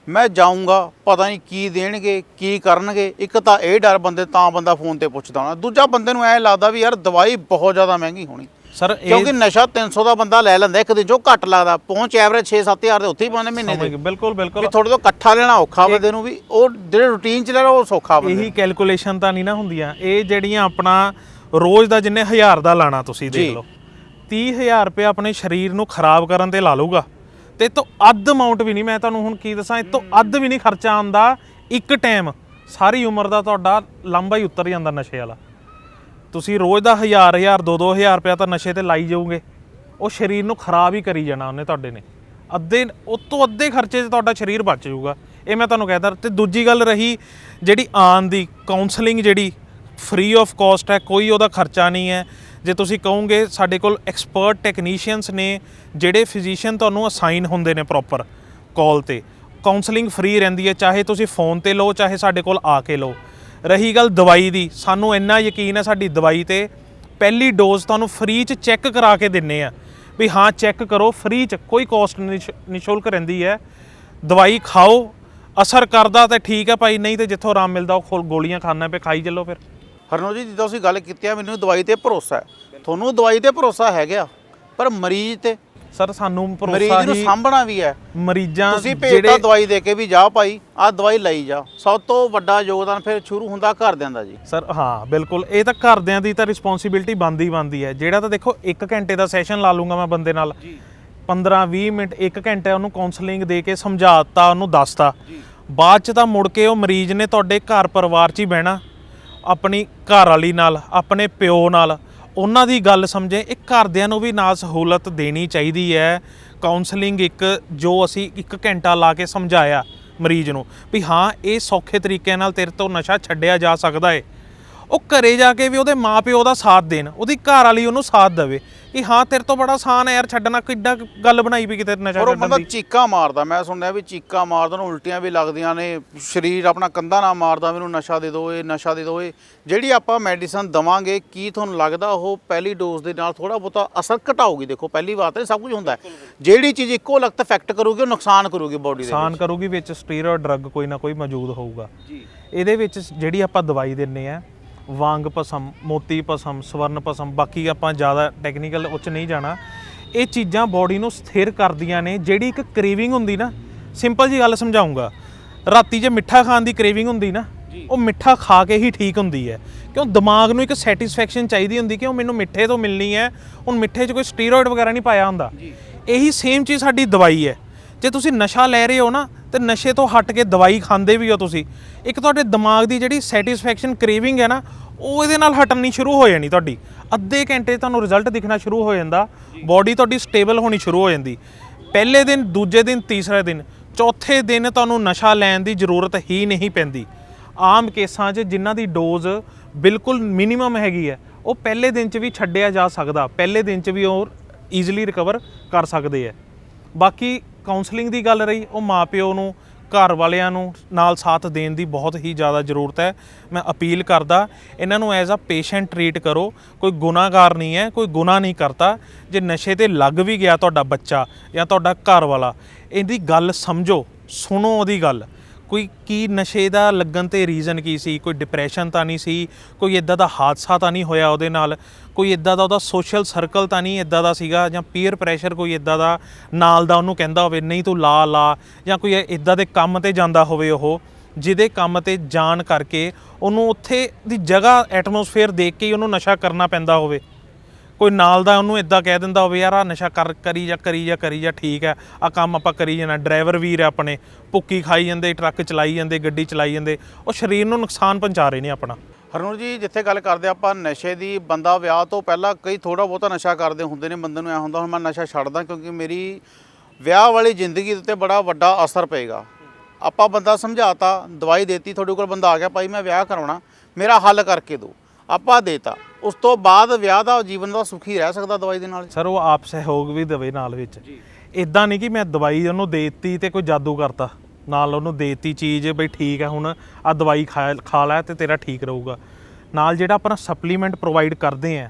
ਮੈਂ ਜਾਊਂਗਾ ਪਤਾ ਨਹੀਂ ਕੀ ਦੇਣਗੇ ਕੀ ਕਰਨਗੇ। ਇੱਕ ਤਾਂ ਇਹ ਡਰ ਬੰਦੇ ਤਾਂ ਬੰਦਾ ਫੋਨ ਤੇ ਪੁੱਛਦਾ ਹੋਣਾ ਦੂਜਾ ਬੰਦੇ ਨੂੰ ਐ ਲੱਗਦਾ ਵੀ ਯਾਰ ਦਵਾਈ ਬਹੁਤ ਜ਼ਿਆਦਾ ਮਹਿੰਗੀ ਹੋਣੀ। ਸਰ ਕਿਉਂਕਿ ਨਸ਼ਾ 300 ਦਾ ਬੰਦਾ ਲੈ ਲੈਂਦਾ ਇੱਕ ਦਿਨ ਜੋ ਘੱਟ ਲੱਗਦਾ। ਪਹੁੰਚ ਐਵਰੇਜ 6-7000 ਦੇ ਉੱਥੇ ਹੀ ਪਾਉਂਦੇ ਮਹੀਨੇ ਦੇ। ਬਿਲਕੁਲ ਬਿਲਕੁਲ। ਵੀ ਥੋੜੇ ਤੋਂ ਇਕੱਠਾ ਲੈਣਾ ਔਖਾ ਬੰਦੇ ਨੂੰ ਵੀ ਉਹ ਜਿਹੜੇ ਰੂਟੀਨ ਚ ਲੈਣਾ ਉਹ ਸੌਖਾ ਬੰਦੇ। ਇਹੀ ਕੈਲਕੂਲੇਸ਼ਨ ਤਾਂ ਨਹੀਂ ਨਾ ਹੁੰਦੀਆਂ। ਇਹ ਜਿਹੜੀਆਂ ਆਪਣਾ ਰੋਜ਼ ਦਾ ਜਿੰਨੇ ਹਜ਼ਾਰ ਦਾ ਲਾਣਾ ਤੁਸੀਂ। ਦੇਖ ਲਓ। 30000 ਰੁਪਏ ਆਪਣੇ ਸਰੀਰ ਨੂੰ ਖਰਾਬ ਕਰਨ ਤੇ ਲਾ ਲੂਗਾ ਤੇ ਇਹ ਤੋਂ ਅੱਧ ਅਮਾਉਂਟ ਵੀ ਨਹੀਂ, ਮੈਂ ਤੁਹਾਨੂੰ ਹੁਣ ਕੀ ਦੱਸਾਂ ਇਹ ਤੋਂ ਅੱਧ ਵੀ ਨਹੀਂ ਖਰਚਾ ਆਉਂਦਾ, ਇੱਕ ਟਾਈਮ ਸਾਰੀ ਉਮਰ ਦਾ ਤੁਹਾਡਾ ਲੰਬਾ ਹੀ ਉਤਰ ਜਾਂਦਾ ਨਸ਼ੇ ਵਾਲਾ। ਤੁਸੀਂ ਰੋਜ਼ ਦਾ ਹਜ਼ਾਰ ਹਜ਼ਾਰ, ਦੋ ਦੋ ਹਜ਼ਾਰ ਰੁਪਇਆ ਤਾਂ ਨਸ਼ੇ ਤੇ ਲਾਈ ਜਾਓਗੇ। ਉਹ ਸਰੀਰ ਨੂੰ ਖਰਾਬ ਹੀ ਕਰੀ ਜਾਣਾ ਉਹਨੇ ਤੁਹਾਡੇ ਨੇ। ਅੱਧੇ, ਉਹ ਤੋਂ ਅੱਧੇ ਖਰਚੇ 'ਚ ਤੁਹਾਡਾ ਸਰੀਰ ਬਚ ਜਾਊਗਾ। ਇਹ ਮੈਂ ਤੁਹਾਨੂੰ ਕਹਿਦਾ, ਤੇ ਦੂਜੀ ਗੱਲ ਰਹੀ, ਜਿਹੜੀ ਆਨ ਦੀ ਕਾਉਂਸਲਿੰਗ ਜਿਹੜੀ ਫ੍ਰੀ ਆਫ ਕਾਸਟ ਹੈ, ਕੋਈ ਉਹਦਾ ਖਰਚਾ ਨਹੀਂ ਹੈ। ਜੇ ਤੁਸੀਂ ਕਹੋਗੇ ਸਾਡੇ ਕੋਲ ਐਕਸਪਰਟ ਟੈਕਨੀਸ਼ੀਅਨਸ ਨੇ, ਜਿਹੜੇ ਫਿਜ਼ੀਸ਼ੀਅਨ ਤੁਹਾਨੂੰ ਅਸਾਈਨ ਹੁੰਦੇ ਨੇ ਪ੍ਰੋਪਰ ਕਾਲ ਤੇ। ਕਾਉਂਸਲਿੰਗ ਫ੍ਰੀ ਰਹਿੰਦੀ ਹੈ, ਚਾਹੇ ਤੁਸੀਂ ਫੋਨ ਤੇ ਲਓ, ਚਾਹੇ ਸਾਡੇ ਕੋਲ ਆ ਕੇ ਲਓ। ਰਹੀ ਗੱਲ ਦਵਾਈ ਦੀ, ਸਾਨੂੰ ਇੰਨਾ ਯਕੀਨ ਹੈ ਸਾਡੀ ਦਵਾਈ ਤੇ। ਪਹਿਲੀ ਡੋਜ਼ ਤੁਹਾਨੂੰ ਫ੍ਰੀ ਚ ਚੈੱਕ ਕਰਾ ਕੇ ਦਿੰਨੇ ਆ। ਵੀ ਹਾਂ ਚੈੱਕ ਕਰੋ ਫ੍ਰੀ ਚ ਕੋਈ ਕਾਸਟ ਨਿਸ਼ੁਲਕ ਰਹਿੰਦੀ ਹੈ। ਦਵਾਈ ਖਾਓ, ਅਸਰ ਕਰਦਾ ਤਾਂ ਠੀਕ ਹੈ ਭਾਈ, ਨਹੀਂ ਤੇ ਜਿੱਥੋਂ ਆਰਾਮ ਮਿਲਦਾ, ਉਹ ਖੋਲ ਗੋਲੀਆਂ ਖਾਣਾ ਪਏ ਖਾਈ ਚੱਲੋ ਫਿਰ। ਹਰਨੋ ਜੀ ਜਿੱਦਾਂ ਤੁਸੀਂ ਗੱਲ ਕੀਤੀ ਆ ਮੈਨੂੰ ਦਵਾਈ ਤੇ ਭਰੋਸਾ ਹੈ। ਤੁਹਾਨੂੰ ਦਵਾਈ ਤੇ ਭਰੋਸਾ ਹੈਗਾ ਪਰ ਮਰੀਜ਼ ਤੇ ਸਰ ਸਾਨੂੰ ਮਰੀਜ਼ ਭਰੋਸਾ ਨੂੰ ਹੀ ਸਾਂਭਣਾ ਵੀ ਹੈ। ਮਰੀਜ਼ਾਂ ਤੁਸੀਂ ਭੇਜਤਾ ਦਵਾਈ ਦੇ ਕੇ ਵੀ ਜਾ ਭਾਈ ਆਹ ਦਵਾਈ ਲਈ ਜਾ। ਸਭ ਤੋਂ ਵੱਡਾ ਯੋਗਦਾਨ ਫਿਰ ਸ਼ੁਰੂ ਹੁੰਦਾ ਘਰਦਿਆਂ ਦਾ ਜੀ। ਸਰ ਹਾਂ ਬਿਲਕੁਲ। ਇਹ ਤਾਂ ਘਰਦਿਆਂ ਦੀ ਤਾਂ ਰਿਸਪੌਂਸਿਬਿਲਟੀ ਬਣਦੀ ਬਣਦੀ ਹੈ। ਜਿਹੜਾ ਤਾਂ ਦੇਖੋ 1 ਘੰਟੇ ਦਾ ਸੈਸ਼ਨ ਲਾ ਲੂੰਗਾ ਮੈਂ ਬੰਦੇ ਨਾਲ। 15 20 ਮਿੰਟ 1 ਘੰਟੇ ਉਹਨੂੰ ਕਾਉਂਸਲਿੰਗ ਦੇ ਕੇ ਸਮਝਾਤਾ ਉਹਨੂੰ ਦੱਸਤਾ। ਬਾਅਦ ਚ ਤਾਂ ਮੁੜ ਕੇ ਉਹ ਮਰੀਜ਼ ਨੇ ਤੁਹਾਡੇ ਘਰ ਪਰਿਵਾਰ 'ਚ ਹੀ ਬਹਿਣਾ। ਆਪਣੀ ਘਰ ਵਾਲੀ ਨਾਲ, ਆਪਣੇ ਪਿਓ ਨਾਲ, ਉਹਨਾਂ ਦੀ ਗੱਲ ਸਮਝੇ, ਇਹ ਘਰਦਿਆਂ ਨੂੰ ਵੀ ਨਾਲ ਸਹੂਲਤ ਦੇਣੀ ਚਾਹੀਦੀ ਹੈ। ਕਾਉਂਸਲਿੰਗ ਇੱਕ, ਜੋ ਅਸੀਂ ਇੱਕ ਘੰਟਾ ਲਾ ਕੇ ਸਮਝਾਇਆ ਮਰੀਜ਼ ਨੂੰ ਵੀ ਹਾਂ, ਇਹ ਸੌਖੇ ਤਰੀਕੇ ਨਾਲ ਤੇਰੇ ਤੋਂ ਨਸ਼ਾ ਛੱਡਿਆ ਜਾ ਸਕਦਾ ਹੈ। ਉਹ ਘਰੇ ਜਾ ਕੇ ਵੀ ਉਹਦੇ ਮਾਪਿਓ ਦਾ ਸਾਥ ਦੇਣ ਉਹਦੀ ਘਰ ਵਾਲੀ ਉਹਨੂੰ ਸਾਥ ਦੇਵੇ। ਕਿ ਹਾਂ ਤੇਰੇ ਤੋਂ ਬੜਾ ਆਸਾਨ ਹੈ ਯਾਰ ਛੱਡਣਾ ਕਿੱਡਾ ਗੱਲ ਬਣਾਈ ਵੀ ਕਿਤੇ ਨਸ਼ਾ ਪਰ ਉਹ ਛੱਡਣ ਬੰਦਾ ਦੀ। ਚੀਕਾਂ ਮਾਰਦਾ ਮੈਂ ਸੁਣਿਆ ਵੀ ਚੀਕਾਂ ਮਾਰਦਾ ਨੂੰ ਉਲਟੀਆਂ ਵੀ ਲੱਗਦੀਆਂ ਨੇ ਸਰੀਰ ਆਪਣਾ ਕੰਧਾ ਨਾ ਮਾਰਦਾ ਮੈਨੂੰ ਨਸ਼ਾ ਦੇ ਦਿਓ ਇਹ ਨਸ਼ਾ ਦੇ ਦਿਓ ਇਹ। ਜਿਹੜੀ ਆਪਾਂ ਮੈਡੀਸਨ ਦਵਾਂਗੇ ਕੀ ਤੁਹਾਨੂੰ ਲੱਗਦਾ ਉਹ ਪਹਿਲੀ ਡੋਜ਼ ਦੇ ਨਾਲ ਥੋੜਾ ਬਹੁਤਾ ਅਸਰ ਘਟਾਊਗੀ? ਦੇਖੋ ਪਹਿਲੀ ਵਾਰ ਤਾਂ ਸਭ ਕੁਝ ਹੁੰਦਾ ਹੈ। ਜਿਹੜੀ ਚੀਜ਼ ਇੱਕੋ ਲਖਤ ਇਫੈਕਟ ਕਰੂਗੀ ਉਹ ਨੁਕਸਾਨ ਕਰੂਗੀ ਬੋਡੀ ਦੇ ਨੁਕਸਾਨ ਕਰੂਗੀ ਵਿੱਚ ਸਟੀਰੋਇਡ ਡਰੱਗ ਕੋਈ ਨਾ ਕੋਈ ਮੌਜੂਦ ਹੋਊਗਾ। ਜੀ। ਇਹਦੇ ਵਿੱਚ ਜਿਹੜੀ ਆਪਾਂ ਦਵਾਈ ਦਿੰਨੇ ਆ ਵਾਂਗ ਪਸਮ ਮੋਤੀ ਪਸਮ ਸਵਰਨ ਪਸਮ ਬਾਕੀ ਆਪਾਂ ਜ਼ਿਆਦਾ ਟੈਕਨੀਕਲ ਉੱਚ ਨਹੀਂ ਜਾਣਾ। ਇਹ ਚੀਜ਼ਾਂ ਬਾਡੀ ਨੂੰ ਸਥਿਰ ਕਰਦੀਆਂ ਨੇ ਜਿਹੜੀ ਇੱਕ ਕ੍ਰੇਵਿੰਗ ਹੁੰਦੀ ਨਾ ਸਿੰਪਲ ਜੀ ਗੱਲ ਸਮਝਾਉਂਗਾ। ਰਾਤੀ ਜੇ ਮਿੱਠਾ ਖਾਣ ਦੀ ਕ੍ਰੇਵਿੰਗ ਹੁੰਦੀ ਨਾ ਉਹ ਮਿੱਠਾ ਖਾ ਕੇ ਹੀ ਠੀਕ ਹੁੰਦੀ ਹੈ। ਕਿਉਂ? ਦਿਮਾਗ ਨੂੰ ਇੱਕ ਸੈਟੀਸਫੈਕਸ਼ਨ ਚਾਹੀਦੀ ਹੁੰਦੀ ਕਿ ਉਹ ਮੈਨੂੰ ਮਿੱਠੇ ਤੋਂ ਮਿਲਣੀ ਹੈ। ਹੁਣ ਮਿੱਠੇ 'ਚ ਕੋਈ ਸਟੀਰੋਇਡ ਵਗੈਰਾ ਨਹੀਂ ਪਾਇਆ ਹੁੰਦਾ। ਇਹੀ ਸੇਮ ਚੀਜ਼ ਸਾਡੀ ਦਵਾਈ ਹੈ। ਜੇ ਤੁਸੀਂ ਨਸ਼ਾ ਲੈ ਰਹੇ ਹੋ ਨਾ, ਤੇ ਨਸ਼ੇ ਤੋਂ ਹਟ ਕੇ ਦਵਾਈ ਖਾਂਦੇ ਵੀ ਹੋ ਤੁਸੀਂ। ਇੱਕ ਤੁਹਾਡੇ ਦਿਮਾਗ ਦੀ ਜਿਹੜੀ ਸੈਟੀਸਫੈਕਸ਼ਨ ਕ੍ਰੇਵਿੰਗ ਹੈ ਨਾ, ਉਹ ਇਹਦੇ ਨਾਲ ਹਟਣੀ ਸ਼ੁਰੂ ਹੋ ਜਾਣੀ ਤੁਹਾਡੀ। ਅੱਧੇ ਘੰਟੇ ਤੁਹਾਨੂੰ ਰਿਜ਼ਲਟ ਦਿਖਣਾ ਸ਼ੁਰੂ ਹੋ ਜਾਂਦਾ। ਬਾਡੀ ਤੁਹਾਡੀ ਸਟੇਬਲ ਹੋਣੀ ਸ਼ੁਰੂ ਹੋ ਜਾਂਦੀ। ਪਹਿਲੇ ਦਿਨ, ਦੂਜੇ ਦਿਨ, ਤੀਸਰੇ ਦਿਨ, ਚੌਥੇ ਦਿਨ ਤੁਹਾਨੂੰ ਨਸ਼ਾ ਲੈਣ ਦੀ ਜ਼ਰੂਰਤ ਹੀ ਨਹੀਂ ਪੈਂਦੀ। ਆਮ ਕੇਸਾਂ 'ਚ ਜਿਨ੍ਹਾਂ ਦੀ ਡੋਜ਼ ਬਿਲਕੁਲ ਮਿਨੀਮਮ ਹੈਗੀ ਹੈ, ਉਹ ਪਹਿਲੇ ਦਿਨ 'ਚ ਵੀ ਛੱਡਿਆ ਜਾ ਸਕਦਾ। ਪਹਿਲੇ ਦਿਨ 'ਚ ਵੀ ਉਹ ਈਜ਼ੀਲੀ ਰਿਕਵਰ ਕਰ ਸਕਦੇ ਹੈ। ਬਾਕੀ ਕਾਉਂਸਲਿੰਗ ਦੀ ਗੱਲ ਰਹੀ, ਉਹ ਮਾਪਿਓ ਨੂੰ, ਘਰ ਵਾਲਿਆਂ ਨੂੰ ਨਾਲ ਸਾਥ ਦੇਣ ਦੀ ਬਹੁਤ ਹੀ ਜ਼ਿਆਦਾ ਜ਼ਰੂਰਤ ਹੈ। ਮੈਂ ਅਪੀਲ ਕਰਦਾ, ਇਹਨਾਂ ਨੂੰ ਐਜ਼ ਅ ਪੇਸ਼ੈਂਟ ਟਰੀਟ ਕਰੋ। ਕੋਈ ਗੁਨਾਹਗਾਰ ਨਹੀਂ ਹੈ, ਕੋਈ ਗੁਨਾਹ ਨਹੀਂ ਕਰਤਾ। ਜੇ ਨਸ਼ੇ ਤੇ ਲੱਗ ਵੀ ਗਿਆ ਤੁਹਾਡਾ ਬੱਚਾ ਜਾਂ ਤੁਹਾਡਾ ਘਰ ਵਾਲਾ, ਇਹਦੀ ਗੱਲ ਸਮਝੋ, ਸੁਣੋ ਉਹਦੀ ਗੱਲ। ਕੋਈ ਕੀ ਨਸ਼ੇ ਦਾ ਲੱਗਣ ਤੇ ਰੀਜ਼ਨ ਕੀ ਸੀ? ਕੋਈ ਡਿਪਰੈਸ਼ਨ ਤਾਂ ਨਹੀਂ ਸੀ? ਕੋਈ ਇਦਾਂ ਦਾ ਹਾਦਸਾ ਤਾਂ ਨਹੀਂ ਹੋਇਆ ਉਹਦੇ ਨਾਲ? ਕੋਈ ਇਦਾਂ ਦਾ ਉਹਦਾ ਸੋਸ਼ਲ ਸਰਕਲ ਤਾਂ ਨਹੀਂ ਇਦਾਂ ਦਾ ਸੀਗਾ? ਜਾਂ ਪੀਅਰ ਪ੍ਰੈਸ਼ਰ ਕੋਈ ਇਦਾਂ ਦਾ ਨਾਲ ਦਾ ਉਹਨੂੰ ਕਹਿੰਦਾ ਹੋਵੇ, ਨਹੀਂ ਤੂੰ ਲਾ ਲਾ। ਜਾਂ ਕੋਈ ਇਦਾਂ ਦੇ ਕੰਮ ਤੇ ਜਾਂਦਾ ਹੋਵੇ ਉਹ, ਜਿਹਦੇ ਕੰਮ ਤੇ ਜਾਣ ਕਰਕੇ ਉਹਨੂੰ ਉੱਥੇ ਦੀ ਜਗ੍ਹਾ ਐਟਮੋਸਫੇਅਰ ਦੇਖ ਕੇ ਹੀ ਉਹਨੂੰ ਨਸ਼ਾ ਕਰਨਾ ਪੈਂਦਾ ਹੋਵੇ। ਕੋਈ ਨਾਲ ਦਾ ਉਹਨੂੰ ਇਦਾਂ ਕਹਿ ਦਿੰਦਾ ਹੋਵੇ, ਯਾਰ ਆ ਨਸ਼ਾ ਕਰ, ਕਰੀ ਜਾ ਕਰੀ ਜਾ ਕਰੀ ਜਾ, ਠੀਕ ਹੈ। ਆ ਕੰਮ ਆਪਾਂ ਕਰੀ ਜਾਣਾ। ਡਰਾਈਵਰ ਵੀਰ ਆ ਆਪਣੇ, ਭੁੱਕੀ ਖਾਈ ਜਾਂਦੇ, ਟਰੱਕ ਚਲਾਈ ਜਾਂਦੇ, ਗੱਡੀ ਚਲਾਈ ਜਾਂਦੇ। ਉਹ ਸਰੀਰ ਨੂੰ ਨੁਕਸਾਨ ਪਹੁੰਚਾ ਰਹੇ ਨੇ ਆਪਣਾ। ਹਰਨੂਰ ਜੀ, ਜਿੱਥੇ ਗੱਲ ਕਰਦੇ ਆਪਾਂ ਨਸ਼ੇ ਦੀ, ਬੰਦਾ ਵਿਆਹ ਤੋਂ ਪਹਿਲਾਂ ਕਈ ਥੋੜਾ ਬਹੁਤਾ ਨਸ਼ਾ ਕਰਦੇ ਹੁੰਦੇ ਨੇ, ਬੰਦੇ ਨੂੰ ਐ ਹੁੰਦਾ, ਹੁਣ ਮੈਂ ਨਸ਼ਾ ਛੱਡਦਾ ਕਿਉਂਕਿ ਮੇਰੀ ਵਿਆਹ ਵਾਲੀ ਜ਼ਿੰਦਗੀ ਦੇ ਉੱਤੇ ਬੜਾ ਵੱਡਾ ਅਸਰ ਪਏਗਾ। ਆਪਾਂ ਬੰਦਾ ਸਮਝਾਤਾ, ਦਵਾਈ ਦੇਤੀ, ਤੁਹਾਡੇ ਕੋਲ ਬੰਦਾ ਆ ਗਿਆ, ਭਾਈ ਮੈਂ ਵਿਆਹ ਕਰਾਉਣਾ। ਮੇਰਾ ਹੱਲ ਕਰਕੇ ਦਿਓ। ਆਪਾਂ ਦੇਤਾ। ਉਸ ਤੋਂ ਬਾਅਦ ਵਿਆਹ ਦਾ ਜੀਵਨ ਦਾ ਸੁਖੀ ਰਹਿ ਸਕਦਾ ਦਵਾਈ ਦੇ ਨਾਲ? ਸਰ ਉਹ ਆਪ ਸਹਿਯੋਗ ਵੀ ਦੇਵੇ ਨਾਲ ਵਿੱਚ। ਇਦਾਂ ਨਹੀਂ ਕਿ ਮੈਂ ਦਵਾਈ ਉਹਨੂੰ ਦੇਤੀ ਤੇ ਕੋਈ ਜਾਦੂ ਕਰਤਾ। ਨਾਲ ਉਹਨੂੰ ਦੇਤੀ ਚੀਜ਼ ਬਈ ਠੀਕ ਹੈ ਹੁਣ ਆ ਦਵਾਈ ਖਾ ਖਾ ਲੈ ਤੇ ਤੇਰਾ ਠੀਕ ਰਹੂਗਾ। ਨਾਲ ਜਿਹੜਾ ਆਪਣਾ ਸਪਲੀਮੈਂਟ ਪ੍ਰੋਵਾਈਡ ਕਰਦੇ ਆ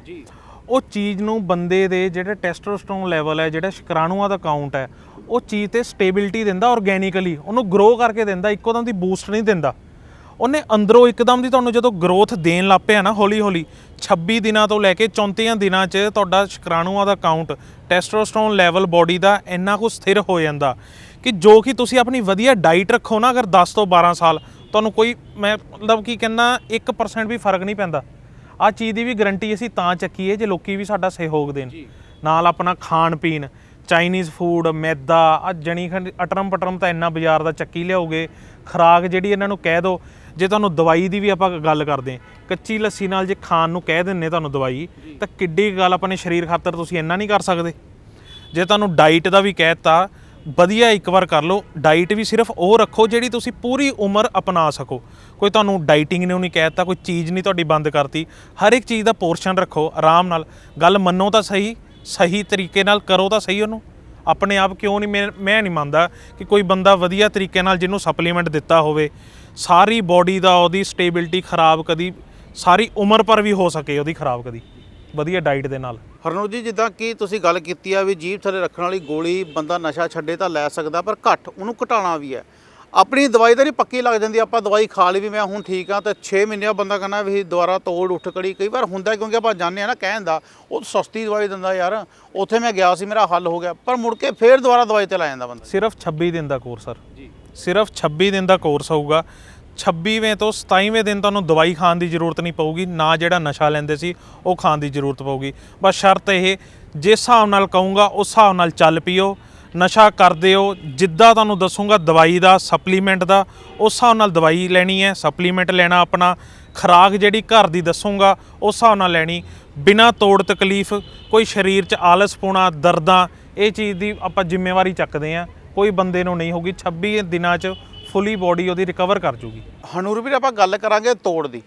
ਉਹ ਚੀਜ਼ ਨੂੰ ਬੰਦੇ ਦੇ ਜਿਹੜੇ ਟੈਸਟੋਸਟਰੋਨ ਲੈਵਲ ਹੈ ਜਿਹੜਾ ਸ਼ੁਕਰਾਣੂਆਂ ਦਾ ਕਾਊਂਟ ਹੈ ਉਹ ਚੀਜ਼ ਤੇ ਸਟੇਬਿਲਿਟੀ ਦਿੰਦਾ ਆਰਗੇਨਿਕਲੀ ਉਹਨੂੰ ਗਰੋ ਕਰਕੇ ਦਿੰਦਾ ਇੱਕੋ ਦਮ ਦੀ ਬੂਸਟ ਨਹੀਂ ਦਿੰਦਾ। ਉਹਨੇ ਅੰਦਰੋਂ ਇੱਕਦਮ ਦੀ ਤੁਹਾਨੂੰ ਜਦੋਂ ਗਰੋਥ ਦੇਣ ਲੱਗ ਪਿਆ ਨਾ ਹੌਲੀ ਹੌਲੀ 26 ਦਿਨਾਂ ਤੋਂ ਲੈ ਕੇ 34 ਦਿਨਾਂ 'ਚ ਤੁਹਾਡਾ ਸ਼ੁਕਰਾਣੂਆਂ ਦਾ ਕਾਊਂਟ ਟੈਸਟੋਸਟਰੋਨ ਲੈਵਲ ਬਾਡੀ ਦਾ ਇੰਨਾ ਕੁ ਸਥਿਰ ਹੋ ਜਾਂਦਾ ਕਿ ਜੋ ਕਿ ਤੁਸੀਂ ਆਪਣੀ ਵਧੀਆ ਡਾਈਟ ਰੱਖੋ ਨਾ ਅਗਰ 10 ਤੋਂ 12 ਸਾਲ ਤੁਹਾਨੂੰ ਕੋਈ ਮੈਂ ਮਤਲਬ ਕੀ ਕਹਿੰਦਾ 1% ਵੀ ਫ਼ਰਕ ਨਹੀਂ ਪੈਂਦਾ। ਆ ਚੀਜ਼ ਦੀ ਵੀ ਗਰੰਟੀ ਅਸੀਂ ਤਾਂ ਚੱਕੀਏ ਜੇ ਲੋਕੀ ਵੀ ਸਾਡਾ ਸਹਿਯੋਗ ਦੇਣ। ਨਾਲ ਆਪਣਾ ਖਾਣ ਪੀਣ ਚਾਈਨੀਜ਼ ਫੂਡ ਮੈਦਾ ਆ ਜਣੀ ਖੰਡ ਅਟਰਮ ਪਟਰਮ ਤਾਂ ਇੰਨਾ ਬਾਜ਼ਾਰ ਦਾ ਚੱਕੀ ਲਿਆਓਗੇ ਖਰਾਕ ਜਿਹੜੀ ਇਹਨਾਂ ਨੂੰ ਕਹਿ ਦਿਓ ਜੇ ਤੁਹਾਨੂੰ ਦਵਾਈ ਦੀ ਵੀ ਆਪਾਂ ਗੱਲ ਕਰਦੇ ਹਾਂ ਕੱਚੀ ਲੱਸੀ ਨਾਲ ਜੇ ਖਾਣ ਨੂੰ ਕਹਿ ਦਿੰਨੇ ਤੁਹਾਨੂੰ ਦਵਾਈ ਤਾਂ ਕਿੱਡੀ ਗੱਲ ਆਪਣੇ ਸਰੀਰ ਖਾਤਰ ਤੁਸੀਂ ਇੰਨਾ ਨਹੀਂ ਕਰ ਸਕਦੇ। ਜੇ ਤੁਹਾਨੂੰ ਡਾਈਟ ਦਾ ਵੀ ਕਹਿਤਾ ਵਧੀਆ ਇੱਕ ਵਾਰ ਕਰ ਲਓ ਡਾਈਟ ਵੀ ਸਿਰਫ ਉਹ ਰੱਖੋ ਜਿਹੜੀ ਤੁਸੀਂ ਪੂਰੀ ਉਮਰ ਅਪਣਾ ਸਕੋ। ਕੋਈ ਤੁਹਾਨੂੰ ਡਾਈਟਿੰਗ ਨੇ ਨਹੀਂ ਕਹਿਤਾ ਕੋਈ ਚੀਜ਼ ਨਹੀਂ ਤੁਹਾਡੀ ਬੰਦ ਕਰਤੀ ਹਰ ਇੱਕ ਚੀਜ਼ ਦਾ ਪੋਰਸ਼ਨ ਰੱਖੋ ਆਰਾਮ ਨਾਲ। ਗੱਲ ਮੰਨੋ ਤਾਂ ਸਹੀ ਸਹੀ ਤਰੀਕੇ ਨਾਲ ਕਰੋ ਤਾਂ ਸਹੀ ਉਹਨੂੰ। ਆਪਣੇ ਆਪ ਕਿਉਂ ਨਹੀਂ ਮੈਂ ਮੈਂ ਨਹੀਂ ਮੰਨਦਾ ਕਿ ਕੋਈ ਬੰਦਾ ਵਧੀਆ ਤਰੀਕੇ ਨਾਲ ਜਿਹਨੂੰ ਸਪਲੀਮੈਂਟ ਦਿੱਤਾ ਹੋਵੇ ਸਾਰੀ ਬਾਡੀ ਦਾ ਉਹਦੀ ਸਟੇਬਿਲਿਟੀ ਖਰਾਬ ਕਦੀ ਸਾਰੀ ਉਮਰ ਪਰ ਵੀ ਹੋ ਸਕੇ ਉਹਦੀ ਖਰਾਬ ਕਦੀ। ਵਧੀਆ ਡਾਈਟ ਦੇ ਨਾਲ। ਹਰਨੂਰ ਜੀ ਜਿੱਦਾਂ ਕਿ ਤੁਸੀਂ ਗੱਲ ਕੀਤੀ ਆ ਵੀ ਜੀਭ ਥੱਲੇ ਰੱਖਣ ਵਾਲੀ ਗੋਲੀ ਬੰਦਾ ਨਸ਼ਾ ਛੱਡੇ ਤਾਂ ਲੈ ਸਕਦਾ ਪਰ ਘੱਟ ਉਹਨੂੰ ਘਟਾਉਣਾ ਵੀ ਹੈ। ਆਪਣੀ ਦਵਾਈ ਤਾਂ ਨਹੀਂ ਪੱਕੀ ਲੱਗ ਜਾਂਦੀ ਆਪਾਂ ਦਵਾਈ ਖਾ ਲਈ ਵੀ ਮੈਂ ਹੁਣ ਠੀਕ ਆ ਤੇ 6 ਮਹੀਨਿਆਂ ਬੰਦਾ ਕਹਿੰਦਾ ਵੀ ਦੁਬਾਰਾ ਤੋੜ ਉੱਠ ਕੜੀ ਕਈ ਵਾਰ ਹੁੰਦਾ ਕਿਉਂਕਿ ਆਪਾਂ ਜਾਣਦੇ ਆ ਨਾ ਕਹਿਣ ਦਾ ਉਹ ਸਸਤੀ ਦਵਾਈ ਦਿੰਦਾ ਯਾਰ ਉੱਥੇ ਮੈਂ ਗਿਆ ਸੀ ਮੇਰਾ ਹੱਲ ਹੋ ਗਿਆ ਪਰ ਮੁੜ ਕੇ ਫੇਰ ਦੁਬਾਰਾ ਦਵਾਈ ਤੇ ਲਾ ਜਾਂਦਾ ਬੰਦਾ। ਸਿਰਫ 26 ਦਿਨ ਦਾ ਕੋਰਸ ਸਰ ਜੀ। ਸਿਰਫ 26 ਦਿਨ ਦਾ ਕੋਰਸ ਹੋਊਗਾ। 26ਵੇਂ ਤੋਂ 27ਵੇਂ ਦਿਨ ਤੁਹਾਨੂੰ ਦਵਾਈ ਖਾਣ ਦੀ ਜ਼ਰੂਰਤ ਨਹੀਂ ਪਊਗੀ, ਨਾ ਜਿਹੜਾ ਨਸ਼ਾ ਲੈਂਦੇ ਸੀ, ਉਹ ਖਾਣ ਦੀ ਜ਼ਰੂਰਤ ਪਊਗੀ। ਬਸ ਸ਼ਰਤ ਇਹ, ਜਿਸ ਹਿਸਾਬ ਨਾਲ ਕਹੂੰਗਾ, ਉਸ ਹਿਸਾਬ ਨਾਲ ਚੱਲ ਪੀਓ, ਨਸ਼ਾ ਕਰਦੇ ਹੋ, ਜਿੱਦਾਂ ਤੁਹਾਨੂੰ ਦੱਸੂਗਾ ਦਵਾਈ ਦਾ ਸਪਲੀਮੈਂਟ ਦਾ, ਉਸ ਹਿਸਾਬ ਨਾਲ ਦਵਾਈ ਲੈਣੀ ਹੈ ਸਪਲੀਮੈਂਟ ਲੈਣਾ ਆਪਣਾ, ਖੁਰਾਕ ਜਿਹੜੀ ਘਰ ਦੀ ਦੱਸੂਗਾ, ਉਸ ਹਿਸਾਬ ਨਾਲ ਲੈਣੀ, ਬਿਨਾ ਤੋੜ ਤਕਲੀਫ, ਕੋਈ ਸਰੀਰ 'ਚ ਆਲਸ ਪਾਉਣਾ, ਦਰਦਾਂ, ਇਹ ਚੀਜ਼ ਦੀ ਆਪਾਂ ਜ਼ਿੰਮੇਵਾਰੀ ਚੱਕਦੇ ਆ ਕੋਈ ਬੰਦੇ ਨੂੰ ਨਹੀਂ ਹੋਗੀ 26 ਦਿਨਾਂ 'ਚ ਫੁੱਲੀ ਬਾਡੀ ਉਹਦੀ ਰਿਕਵਰ ਕਰ ਜੂਗੀ। ਹਨੂਰ ਵੀਰ ਆਪਾਂ ਗੱਲ ਕਰਾਂਗੇ ਤੋੜ ਦੀ।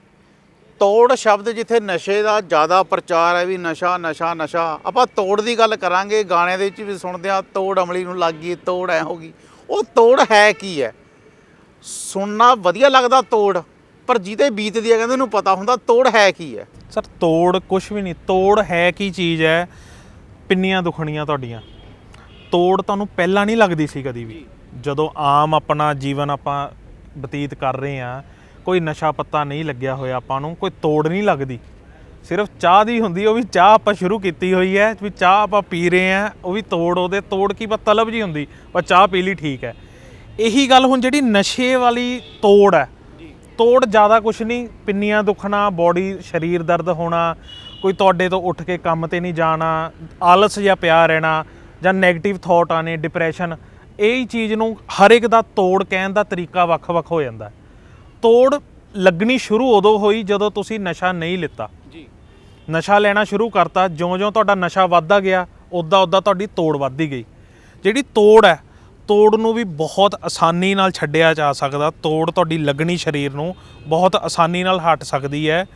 ਤੋੜ ਸ਼ਬਦ ਜਿੱਥੇ ਨਸ਼ੇ ਦਾ ਜ਼ਿਆਦਾ ਪ੍ਰਚਾਰ ਹੈ ਵੀ ਨਸ਼ਾ ਨਸ਼ਾ ਨਸ਼ਾ ਆਪਾਂ ਤੋੜ ਦੀ ਗੱਲ ਕਰਾਂਗੇ ਗਾਣਿਆਂ ਦੇ ਵਿੱਚ ਵੀ ਸੁਣਦੇ ਆ ਤੋੜ ਅਮਲੀ ਨੂੰ ਲੱਗ ਗਈ ਤੋੜ ਐ ਹੋ ਗਈ। ਉਹ ਤੋੜ ਹੈ ਕੀ ਹੈ? ਸੁਣਨਾ ਵਧੀਆ ਲੱਗਦਾ ਤੋੜ ਪਰ ਜਿਹਦੇ ਬੀਤਦੀ ਹੈ ਕਹਿੰਦੇ ਉਹਨੂੰ ਪਤਾ ਹੁੰਦਾ ਤੋੜ ਹੈ ਕੀ ਹੈ। ਸਰ ਤੋੜ ਕੁਝ ਵੀ ਨਹੀਂ ਤੋੜ ਹੈ ਕੀ ਚੀਜ਼ ਹੈ? ਪਿੰਨੀਆਂ ਦੁਖਣੀਆਂ ਤੁਹਾਡੀਆਂ। ਤੋੜ ਤੁਹਾਨੂੰ ਪਹਿਲਾਂ ਨਹੀਂ ਲੱਗਦੀ ਸੀ ਕਦੀ ਵੀ। ਜਦੋਂ ਆਮ ਆਪਣਾ ਜੀਵਨ ਆਪਾਂ ਬਤੀਤ ਕਰ ਰਹੇ ਆ ਕੋਈ ਨਸ਼ਾ ਪੱਤਾ ਨਹੀਂ ਲੱਗਿਆ ਹੋਇਆ ਆਪਾਂ ਨੂੰ, ਕੋਈ ਤੋੜ ਨਹੀਂ ਲੱਗਦੀ। ਸਿਰਫ ਚਾਹ ਦੀ ਹੁੰਦੀ ਉਹ ਵੀ ਚਾਹ ਆਪਾਂ ਸ਼ੁਰੂ ਕੀਤੀ ਹੋਈ ਹੈ, ਵੀ ਚਾਹ ਆਪਾਂ ਪੀ ਰਹੇ ਆ ਉਹ ਵੀ ਤੋੜ, ਉਹਦੇ ਤੋੜ ਕੀ ਬਸ ਤਲਬ ਜੀ ਹੁੰਦੀ, ਪਰ ਚਾਹ ਪੀ ਲਈ ਠੀਕ ਹੈ। ਇਹੀ ਗੱਲ ਹੁਣ ਜਿਹੜੀ ਨਸ਼ੇ ਵਾਲੀ ਤੋੜ ਹੈ, ਤੋੜ ਜ਼ਿਆਦਾ ਕੁਛ ਨਹੀਂ, ਪਿੰਨੀਆਂ ਦੁਖਣਾ ਬਾਡੀ ਸਰੀਰ ਦਰਦ ਹੋਣਾ, ਕੋਈ ਤੁਹਾਡੇ ਤੋਂ ਉੱਠ ਕੇ ਕੰਮ ਤੇ ਨਹੀਂ ਜਾਣਾ, ਆਲਸ ਜਾਂ ਪਿਆ ਰਹਿਣਾ ਜਾਂ 네ਗੇਟਿਵ ਥਾਟ ਆਣੇ ਡਿਪਰੈਸ਼ਨ ਇਹ ਹੀ ਚੀਜ਼ ਨੂੰ ਹਰ ਇੱਕ ਦਾ ਤੋੜ ਕਹਿਣ ਦਾ ਤਰੀਕਾ ਵੱਖ-ਵੱਖ ਹੋ ਜਾਂਦਾ। ਤੋੜ ਲੱਗਣੀ ਸ਼ੁਰੂ ਉਦੋਂ ਹੋਈ ਜਦੋਂ ਤੁਸੀਂ ਨਸ਼ਾ ਨਹੀਂ ਲਿੱਤਾ। ਜੀ। ਨਸ਼ਾ ਲੈਣਾ ਸ਼ੁਰੂ ਕਰਤਾ ਜਿਉਂ-ਜਿਉਂ ਤੁਹਾਡਾ ਨਸ਼ਾ ਵੱਧਦਾ ਗਿਆ ਉਦਾਂ ਉਦਾਂ ਤੁਹਾਡੀ ਤੋੜ ਵੱਧਦੀ ਗਈ। ਜਿਹੜੀ ਤੋੜ ਹੈ ਤੋੜ ਨੂੰ ਵੀ ਬਹੁਤ ਆਸਾਨੀ ਨਾਲ ਛੱਡਿਆ ਜਾ ਸਕਦਾ। ਤੋੜ ਤੁਹਾਡੀ ਲੱਗਣੀ ਸਰੀਰ ਨੂੰ ਬਹੁਤ ਆਸਾਨੀ ਨਾਲ ਹਟ ਸਕਦੀ ਹੈ।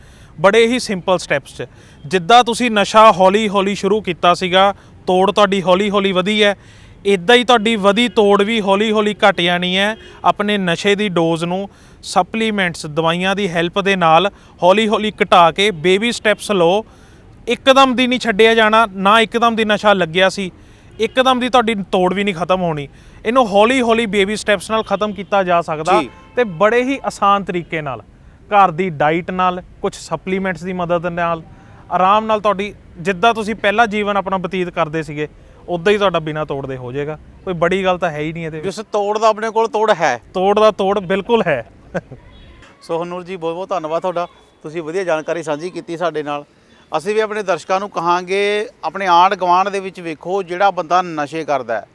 ਬੜੇ ਹੀ ਸਿੰਪਲ ਸਟੈਪਸ 'ਚ। ਜਿੱਦਾਂ ਤੁਸੀਂ ਨਸ਼ਾ ਹੌਲੀ-ਹੌਲੀ ਸ਼ੁਰੂ ਕੀਤਾ ਸੀਗਾ ਤੋੜ ਤੁਹਾਡੀ ਹੌਲੀ-ਹੌਲੀ ਵਧੀ ਹੈ। ਇਦਾਂ ਹੀ ਤੁਹਾਡੀ ਵਧੀ ਤੋੜ ਵੀ ਹੌਲੀ-ਹੌਲੀ ਘਟ ਜਾਣੀ ਹੈ। ਆਪਣੇ ਨਸ਼ੇ ਦੀ ਡੋਜ਼ ਨੂੰ ਸਪਲੀਮੈਂਟਸ ਦਵਾਈਆਂ ਦੀ ਹੈਲਪ ਦੇ ਨਾਲ ਹੌਲੀ-ਹੌਲੀ ਘਟਾ ਕੇ ਬੇਬੀ ਸਟੈਪਸ ਲਓ। ਇੱਕਦਮ ਦੀ ਨਹੀਂ ਛੱਡਿਆ ਜਾਣਾ ਨਾ ਇੱਕਦਮ ਦੀ ਨਸ਼ਾ ਲੱਗਿਆ ਸੀ। ਇੱਕਦਮ ਦੀ ਤੁਹਾਡੀ ਤੋੜ ਵੀ ਨਹੀਂ ਖਤਮ ਹੋਣੀ। ਇਹਨੂੰ ਹੌਲੀ-ਹੌਲੀ ਬੇਬੀ ਸਟੈਪਸ ਨਾਲ ਖਤਮ ਕੀਤਾ ਜਾ ਸਕਦਾ। ਤੇ ਬੜੇ ਹੀ ਆਸਾਨ ਤਰੀਕੇ ਨਾਲ ਘਰ ਦੀ ਡਾਈਟ ਨਾਲ ਕੁਝ ਸਪਲੀਮੈਂਟਸ ਦੀ ਮਦਦ ਨਾਲ ਆਰਾਮ ਨਾਲ ਤੁਹਾਡੀ ਜਿੱਦਾਂ ਤੁਸੀਂ ਪਹਿਲਾ ਜੀਵਨ ਆਪਣਾ ਬਤੀਤ ਕਰਦੇ ਸੀਗੇ ਉਦਾਂ ਹੀ ਤੁਹਾਡਾ ਬਿਨਾ ਤੋੜਦੇ ਹੋ ਜਾਏਗਾ। ਕੋਈ ਬੜੀ ਗੱਲ ਤਾਂ ਹੈ ਹੀ ਨਹੀਂ ਇਹਦੇ ਵਿੱਚ। ਜਿਸ ਤੋੜ ਦਾ ਆਪਣੇ ਕੋਲ ਤੋੜ ਹੈ। ਤੋੜ ਦਾ ਤੋੜ ਬਿਲਕੁਲ ਹੈ। ਸੋ ਹਨੂਰ ਜੀ ਬਹੁਤ ਬਹੁਤ ਧੰਨਵਾਦ ਤੁਹਾਡਾ। ਤੁਸੀਂ ਵਧੀਆ ਜਾਣਕਾਰੀ ਸਾਂਝੀ ਕੀਤੀ ਸਾਡੇ ਨਾਲ। ਅਸੀਂ ਵੀ ਆਪਣੇ ਦਰਸ਼ਕਾਂ ਨੂੰ ਕਹਾਂਗੇ ਆਪਣੇ ਆਂਢ ਗੁਆਂਢ ਦੇ ਵਿੱਚ ਵੇਖੋ ਜਿਹੜਾ ਬੰਦਾ ਨਸ਼ੇ ਕਰਦਾ ਹੈ।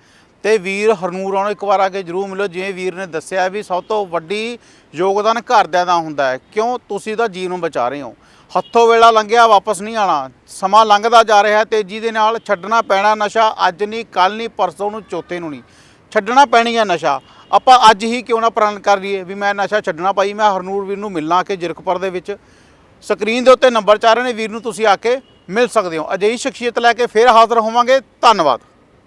ਤੇ ਵੀਰ ਹਰਨੂਰ ਆਉਣੋ ਇੱਕ ਵਾਰ ਆ ਕੇ ਜਰੂਰ ਮਿਲੋ। ਜਿਵੇਂ ਵੀਰ ਨੇ ਦੱਸਿਆ ਵੀ ਸਭ ਤੋਂ ਵੱਡੀ ਯੋਗਦਾਨ ਘਰਦਿਆਂ ਦਾ ਹੁੰਦਾ ਹੈ। ਕਿਉਂ? ਤੁਸੀਂ ਉਹਦਾ ਜੀਵ ਨੂੰ ਬਚਾ ਰਹੇ ਹੋ। ਹੱਥੋਂ ਵੇਲਾ ਲੰਘਿਆ, ਵਾਪਸ ਨਹੀਂ ਆਣਾ ਸਮਾਂ ਲੰਘਦਾ ਜਾ ਰਿਹਾ ਤੇਜ਼ੀ ਦੇ ਨਾਲ ਛੱਡਣਾ ਪੈਣਾ ਨਸ਼ਾ ਅੱਜ ਨਹੀਂ ਕੱਲ ਨਹੀਂ, ਪਰਸੋਂ ਨੂੰ, ਚੌਥੇ ਨੂੰ ਨਹੀਂ। ਛੱਡਣਾ ਪੈਣੀ ਹੈ ਨਸ਼ਾ। ਆਪਾਂ ਅੱਜ ਹੀ ਕਿਉਂ ਨਾ ਪ੍ਰਣ ਕਰ ਲਈਏ ਵੀ ਮੈਂ ਨਸ਼ਾ ਛੱਡਣਾ ਪਾਈ ਮੈਂ ਹਰਨੂਰ ਵੀਰ ਨੂੰ ਮਿਲਣਾ ਕਿ ਜਿਰਕਪੁਰ ਦੇ ਵਿੱਚ। ਸਕਰੀਨ ਦੇ ਉੱਤੇ ਨੰਬਰ ਚਾਹ ਰਹੇ ਨੇ, ਵੀਰ ਨੂੰ ਤੁਸੀਂ ਆ ਕੇ ਮਿਲ ਸਕਦੇ ਹੋ। ਅਜਿਹੀ ਸ਼ਖਸੀਅਤ ਲੈ ਕੇ ਫੇਰ ਹਾਜ਼ਰ ਹੋਵਾਂਗੇ। ਧੰਨਵਾਦ।